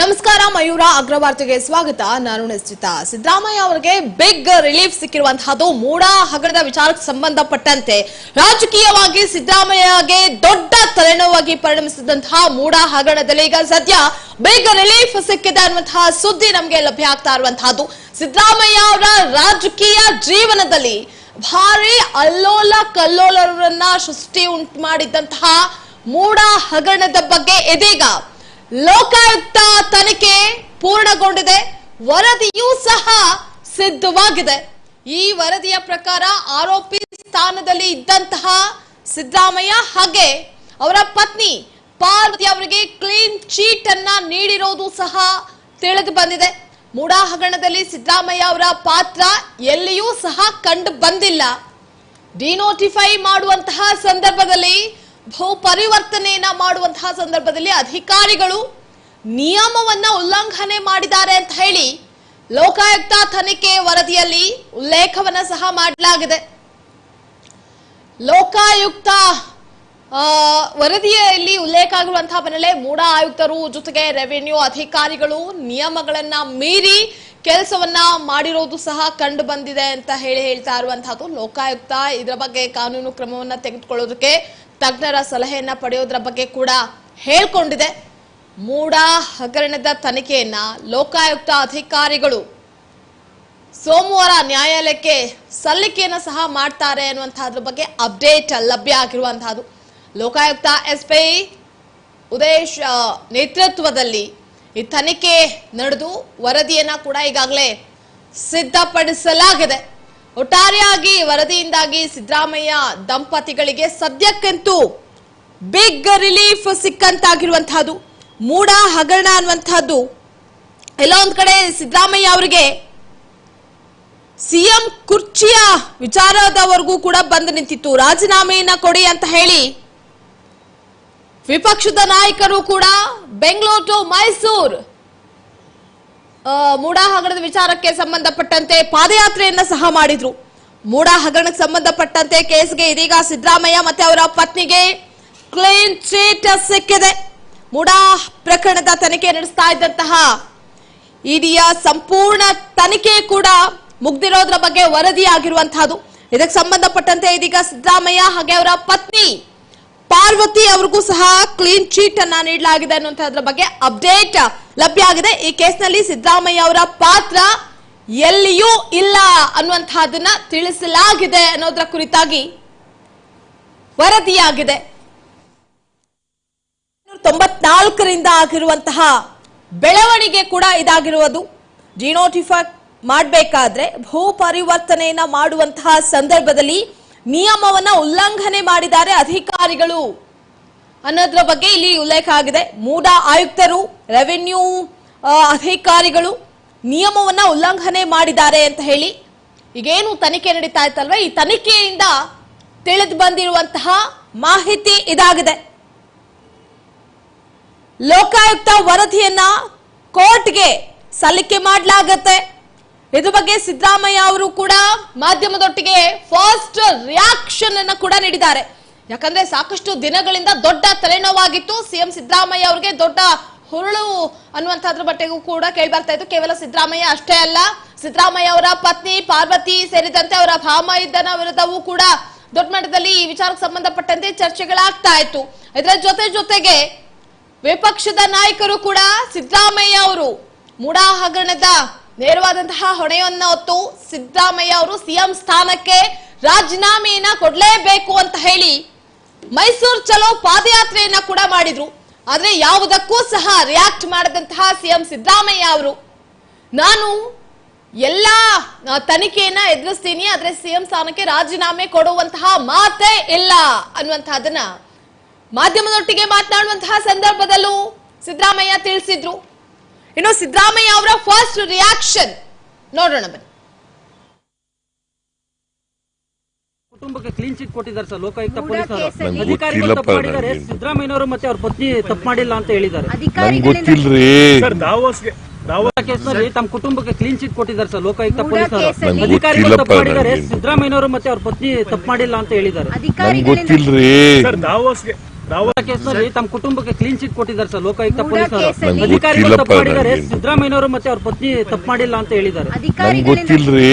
ನಮಸ್ಕಾರ, ಮಯೂರ ಅಗ್ರವಾರ್ತೆಗೆ ಸ್ವಾಗತ. ನಾನು ನಿಶ್ಚಿತ. ಸಿದ್ದರಾಮಯ್ಯ ಅವರಿಗೆ ಬಿಗ್ ರಿಲೀಫ್ ಸಿಕ್ಕಿರುವಂತಹದ್ದು ಮೂಡ ಹಗರಣದ ವಿಚಾರಕ್ಕೆ ಸಂಬಂಧಪಟ್ಟಂತೆ ರಾಜಕೀಯವಾಗಿ ಸಿದ್ದರಾಮಯ್ಯಗೆ ದೊಡ್ಡ ತಲೆನೋವಾಗಿ ಪರಿಣಮಿಸಿದಂತಹ ಮೂಡ ಹಗರಣದಲ್ಲಿ ಈಗ ಸದ್ಯ ಬಿಗ್ ರಿಲೀಫ್ ಸಿಕ್ಕಿದೆ ಅನ್ನುವಂತಹ ಸುದ್ದಿ ನಮಗೆ ಲಭ್ಯ ಆಗ್ತಾ ಇರುವಂತಹದ್ದು. ಸಿದ್ದರಾಮಯ್ಯ ಅವರ ರಾಜಕೀಯ ಜೀವನದಲ್ಲಿ ಭಾರಿ ಅಲ್ಲೋಲ ಕಲ್ಲೋಲರನ್ನ ಸೃಷ್ಟಿ ಉಂಟು ಮಾಡಿದ್ದಂತಹ ಮೂಡ ಹಗರಣದ ಬಗ್ಗೆ ಇದೀಗ ಲೋಕಾಯುಕ್ತ ತನಿಖೆ ಪೂರ್ಣಗೊಂಡಿದೆ. ವರದಿಯೂ ಸಹ ಸಿದ್ಧವಾಗಿದೆ. ಈ ವರದಿಯ ಪ್ರಕಾರ ಆರೋಪಿ ಸ್ಥಾನದಲ್ಲಿ ಇದ್ದಂತಹ ಸಿದ್ದರಾಮಯ್ಯ ಹಾಗೆ ಅವರ ಪತ್ನಿ ಪಾರ್ವತಿ ಅವರಿಗೆ ಕ್ಲೀನ್ ಚೀಟ್ ಅನ್ನ ನೀಡಿರೋದು ಸಹ ತಿಳಿದು ಬಂದಿದೆ. ಮೂಡಾ ಹಗರಣದಲ್ಲಿ ಸಿದ್ದರಾಮಯ್ಯ ಅವರ ಪಾತ್ರ ಎಲ್ಲಿಯೂ ಸಹ ಕಂಡು ಬಂದಿಲ್ಲ. ಡಿನೋಟಿಫೈ ಮಾಡುವಂತಹ ಸಂದರ್ಭದಲ್ಲಿ ಭೂ ಪರಿವರ್ತನೆಯನ್ನ ಮಾಡುವಂತಹ ಸಂದರ್ಭದಲ್ಲಿ ಅಧಿಕಾರಿಗಳು ನಿಯಮವನ್ನ ಉಲ್ಲಂಘನೆ ಮಾಡಿದ್ದಾರೆ ಅಂತ ಹೇಳಿ ಲೋಕಾಯುಕ್ತ ತನಿಖೆ ವರದಿಯಲ್ಲಿ ಉಲ್ಲೇಖವನ್ನ ಸಹ ಮಾಡಲಾಗಿದೆ. ಲೋಕಾಯುಕ್ತ ವರದಿಯಲ್ಲಿ ಉಲ್ಲೇಖ ಆಗಿರುವಂತಹ ಬೆನ್ನಲ್ಲೇ ಮೂಡ ಆಯುಕ್ತರು ಜೊತೆಗೆ ರೆವೆನ್ಯೂ ಅಧಿಕಾರಿಗಳು ನಿಯಮಗಳನ್ನ ಮೀರಿ ಕೆಲಸವನ್ನ ಮಾಡಿರೋದು ಸಹ ಕಂಡು ಬಂದಿದೆ ಅಂತ ಹೇಳಿ ಹೇಳ್ತಾ ಇರುವಂತಹದ್ದು ಲೋಕಾಯುಕ್ತ. ಇದರ ಬಗ್ಗೆ ಕಾನೂನು ಕ್ರಮವನ್ನ ತೆಗೆದುಕೊಳ್ಳೋದಕ್ಕೆ ತಜ್ಞರ ಸಲಹೆಯನ್ನ ಪಡೆಯೋದ್ರ ಬಗ್ಗೆ ಕೂಡ ಹೇಳ್ಕೊಂಡಿದೆ. ಮೂಡ ಹಗರಣದ ತನಿಖೆಯನ್ನ ಲೋಕಾಯುಕ್ತ ಅಧಿಕಾರಿಗಳು ಸೋಮವಾರ ನ್ಯಾಯಾಲಯಕ್ಕೆ ಸಲ್ಲಿಕೆಯನ್ನು ಸಹ ಮಾಡ್ತಾರೆ ಅನ್ನುವಂಥದ್ರ ಬಗ್ಗೆ ಅಪ್ಡೇಟ್ ಲಭ್ಯ ಆಗಿರುವಂತಹದ್ದು ಲೋಕಾಯುಕ್ತ ಎಸ್ಪಿ ಉದೇಶ್ ಆ, ನೇತೃತ್ವದಲ್ಲಿ ಈ ತನಿಖೆ ನಡೆದು ವರದಿಯನ್ನ ಕೂಡ ಈಗಾಗಲೇ ಸಿದ್ಧಪಡಿಸಲಾಗಿದೆ. ಒಟ್ಟಾರೆಯಾಗಿ ವರದಿಯಿಂದಾಗಿ ಸಿದ್ದರಾಮಯ್ಯ ದಂಪತಿಗಳಿಗೆ ಸದ್ಯಕ್ಕಂತೂ ಬಿಗ್ ರಿಲೀಫ್ ಸಿಕ್ಕಂತಾಗಿರುವಂತಹದ್ದು ಮೂಡ ಹಗರಣ ಅನ್ನುವಂತಹದ್ದು. ಎಲ್ಲ ಕಡೆ ಸಿದ್ದರಾಮಯ್ಯ ಅವರಿಗೆ ಸಿಎಂ ಕುರ್ಚಿಯ ವಿಚಾರದವರೆಗೂ ಕೂಡ ಬಂದು ನಿಂತಿತ್ತು. ರಾಜೀನಾಮೆಯನ್ನ ಕೊಡಿ ಅಂತ ಹೇಳಿ ವಿಪಕ್ಷದ ನಾಯಕರು ಕೂಡ ಬೆಂಗಳೂರು ಮೈಸೂರು ಮೂಡಾ ಹಗರಣದ ವಿಚಾರಕ್ಕೆ ಸಂಬಂಧಪಟ್ಟಂತೆ ಪಾದಯಾತ್ರೆಯನ್ನ ಸಹ ಮಾಡಿದ್ರು. ಮೂಡಾ ಹಗರಣಕ್ಕೆ ಸಂಬಂಧಪಟ್ಟಂತೆ ಕೇಸ್ಗೆ ಇದೀಗ ಸಿದ್ದರಾಮಯ್ಯ ಮತ್ತೆ ಅವರ ಪತ್ನಿಗೆ ಕ್ಲೀನ್ ಚೀಟ್ ಸಿಕ್ಕಿದೆ. ಮೂಡಾ ಪ್ರಕರಣದ ತನಿಖೆ ನಡೆಸ್ತಾ ಇದ್ದಂತಹ ಇಡಿಯ ಸಂಪೂರ್ಣ ತನಿಖೆ ಕೂಡ ಮುಗ್ದಿರೋದ್ರ ಬಗ್ಗೆ ವರದಿ ಆಗಿರುವಂತಹದ್ದು. ಇದಕ್ಕೆ ಸಂಬಂಧಪಟ್ಟಂತೆ ಇದೀಗ ಸಿದ್ದರಾಮಯ್ಯ ಹಾಗೆ ಅವರ ಪತ್ನಿ ಪಾರ್ವತಿ ಅವ್ರಿಗೂ ಸಹ ಕ್ಲೀನ್ ಚೀಟ್ ಅನ್ನ ನೀಡಲಾಗಿದೆ ಅನ್ನುವಂಥದ್ರ ಬಗ್ಗೆ ಅಪ್ಡೇಟ್ ಲಭ್ಯ ಆಗಿದೆ. ಈ ಕೇಸ್ನಲ್ಲಿ ಸಿದ್ದರಾಮಯ್ಯ ಅವರ ಪಾತ್ರ ಎಲ್ಲಿಯೂ ಇಲ್ಲ ಅನ್ನುವಂತಹದನ್ನ ತಿಳಿಸಲಾಗಿದೆ ಅನ್ನೋದ್ರ ಕುರಿತಾಗಿ ವರದಿಯಾಗಿದೆ. ತೊಂಬತ್ನಾಲ್ಕರಿಂದ ಆಗಿರುವಂತಹ ಬೆಳವಣಿಗೆ ಕೂಡ ಇದಾಗಿರುವುದು. ಡಿನೋಟಿಫೈ ಮಾಡಬೇಕಾದ್ರೆ ಭೂ ಪರಿವರ್ತನೆಯನ್ನ ಮಾಡುವಂತಹ ಸಂದರ್ಭದಲ್ಲಿ ನಿಯಮವನ್ನ ಉಲ್ಲಂಘನೆ ಮಾಡಿದ್ದಾರೆ ಅಧಿಕಾರಿಗಳು. ಅನ್ನೋದ್ರ ಬಗ್ಗೆ ಇಲ್ಲಿ ಉಲ್ಲೇಖ ಆಗಿದೆ. ಮೂಡ ಆಯುಕ್ತರು ರೆವೆನ್ಯೂ ಅಧಿಕಾರಿಗಳು ನಿಯಮವನ್ನ ಉಲ್ಲಂಘನೆ ಮಾಡಿದ್ದಾರೆ ಅಂತ ಹೇಳಿ ಈಗೇನು ತನಿಖೆ ನಡೀತಾ ಇತ್ತಲ್ವ? ಈ ತನಿಖೆಯಿಂದ ತಿಳಿದು ಬಂದಿರುವಂತಹ ಮಾಹಿತಿ ಇದಾಗಿದೆ. ಲೋಕಾಯುಕ್ತ ವರದಿಯನ್ನ ಕೋರ್ಟ್ಗೆ ಸಲ್ಲಿಕೆ ಮಾಡಲಾಗತ್ತೆ. ಇದು ಬಗ್ಗೆ ಸಿದ್ದರಾಮಯ್ಯ ಅವರು ಕೂಡ ಮಾಧ್ಯಮದೊಟ್ಟಿಗೆ ಫಸ್ಟ್ ರಿಯಾಕ್ಷನ್ ಅನ್ನ ಕೂಡ ನೀಡಿದ್ದಾರೆ. ಯಾಕಂದ್ರೆ ಸಾಕಷ್ಟು ದಿನಗಳಿಂದ ದೊಡ್ಡ ತಲೆನೋವಾಗಿತ್ತು. ಸಿಎಂ ಸಿದ್ದರಾಮಯ್ಯ ಅವರಿಗೆ ದೊಡ್ಡ ಹುರುಳು ಅನ್ನುವಂಥದ್ರ ಬಟ್ಟೆಗೂ ಕೂಡ ಕೇಳಿ ಬರ್ತಾ ಇತ್ತು. ಕೇವಲ ಸಿದ್ದರಾಮಯ್ಯ ಅಷ್ಟೇ ಅಲ್ಲ, ಸಿದ್ದರಾಮಯ್ಯ ಅವರ ಪತ್ನಿ ಪಾರ್ವತಿ ಸೇರಿದಂತೆ ಅವರ ಭಾಮಾಯಿದ್ದನ ವಿರುದ್ಧವೂ ಕೂಡ ದೊಡ್ಡ ಮಟ್ಟದಲ್ಲಿ ಈ ವಿಚಾರಕ್ಕೆ ಸಂಬಂಧಪಟ್ಟಂತೆ ಚರ್ಚೆಗಳಾಗ್ತಾ ಇತ್ತು. ಇದರ ಜೊತೆ ಜೊತೆಗೆ ವಿಪಕ್ಷದ ನಾಯಕರು ಕೂಡ ಸಿದ್ದರಾಮಯ್ಯ ಅವರು ಮೂಡಾ ಹಗರಣದ ನೇರವಾದಂತಹ ಹೊಣೆಯನ್ನ ಹೊತ್ತು ಸಿದ್ದರಾಮಯ್ಯ ಅವರು ಸಿಎಂ ಸ್ಥಾನಕ್ಕೆ ರಾಜೀನಾಮೆಯನ್ನ ಕೊಡಲೇಬೇಕು ಅಂತ ಹೇಳಿ ಮೈಸೂರು ಚಲೋ ಪಾದಯಾತ್ರೆಯನ್ನ ಕೂಡ ಮಾಡಿದ್ರು. ಆದ್ರೆ ಯಾವುದಕ್ಕೂ ಸಹ ರಿಯಾಕ್ಟ್ ಮಾಡದಂತಹ ಸಿಎಂ ಸಿದ್ದರಾಮಯ್ಯ ಅವರು. ನಾನು ಎಲ್ಲ ತನಿಖೆಯನ್ನ ಎದುರಿಸ್ತೀನಿ, ಆದ್ರೆ ಸಿಎಂ ಸ್ಥಾನಕ್ಕೆ ರಾಜೀನಾಮೆ ಕೊಡುವಂತಹ ಮಾತೇ ಇಲ್ಲ ಅನ್ನುವಂತಹದನ್ನ ಮಾಧ್ಯಮದೊಟ್ಟಿಗೆ ಮಾತನಾಡುವಂತಹ ಸಂದರ್ಭದಲ್ಲೂ ಸಿದ್ದರಾಮಯ್ಯ ತಿಳಿಸಿದ್ರು. ಇನ್ನು ಸಿದ್ದರಾಮಯ್ಯ ಅವರ ಫಸ್ಟ್ ರಿಯಾಕ್ಷನ್ ನೋಡೋಣ ಬನ್ನಿ. ಕುಟುಂಬಕ್ಕೆ ಕ್ಲೀನ್ ಚಿಟ್ ಕೊಟ್ಟಿದ್ದಾರೆ ಸರ್ ಲೋಕಾಯುಕ್ತ ಪೊಲೀಸರು. ಅಧಿಕಾರಿಗಳು ತಪ್ಪು ಮಾಡಿದ್ದಾರೆ. ಸಿದ್ದರಾಮಯ್ಯನವರು ಮತ್ತೆ ಅವ್ರ ಪತ್ನಿ ತಪ್ಪು ಮಾಡಿಲ್ಲ ಅಂತ ಹೇಳಿದ್ದಾರೆ. ಗೊತ್ತಿಲ್ರಿ. ತಮ್ಮ ಕುಟುಂಬಕ್ಕೆ ಕ್ಲೀನ್ ಚಿಟ್ ಕೊಟ್ಟಿದ್ದಾರೆ ಸರ್ ಲೋಕಾಯುಕ್ತ ಪೊಲೀಸರು. ಅಧಿಕಾರಿಗಳು ತಪ್ಪು ಮಾಡಿದ್ದಾರೆ. ಸಿದ್ದರಾಮಯ್ಯನವರು ಮತ್ತೆ ಅವ್ರ ಪತ್ನಿ ತಪ್ಪು ಮಾಡಿಲ್ಲ ಅಂತ ಹೇಳಿದ್ದಾರೆ. ಗೊತ್ತಿಲ್ರಿ. ತಮ್ಮ ಕುಟುಂಬಕ್ಕೆ ಕ್ಲೀನ್ ಚಿಟ್ ಕೊಟ್ಟಿದ್ದಾರೆ ಸರ್ ಲೋಕಾಯುಕ್ತ ಪೊಲೀಸರು. ಅಧಿಕಾರಿಗಳು ತಪ್ಪು ಮಾಡಿದ್ದಾರೆ. ಸಿದ್ದರಾಮಯ್ಯನವರು ಮತ್ತೆ ಅವ್ರ ಪತ್ನಿ ತಪ್ಪು ಮಾಡಿಲ್ಲ ಅಂತ ಹೇಳಿದ್ದಾರೆ. ಗೊತ್ತಿಲ್ರಿ.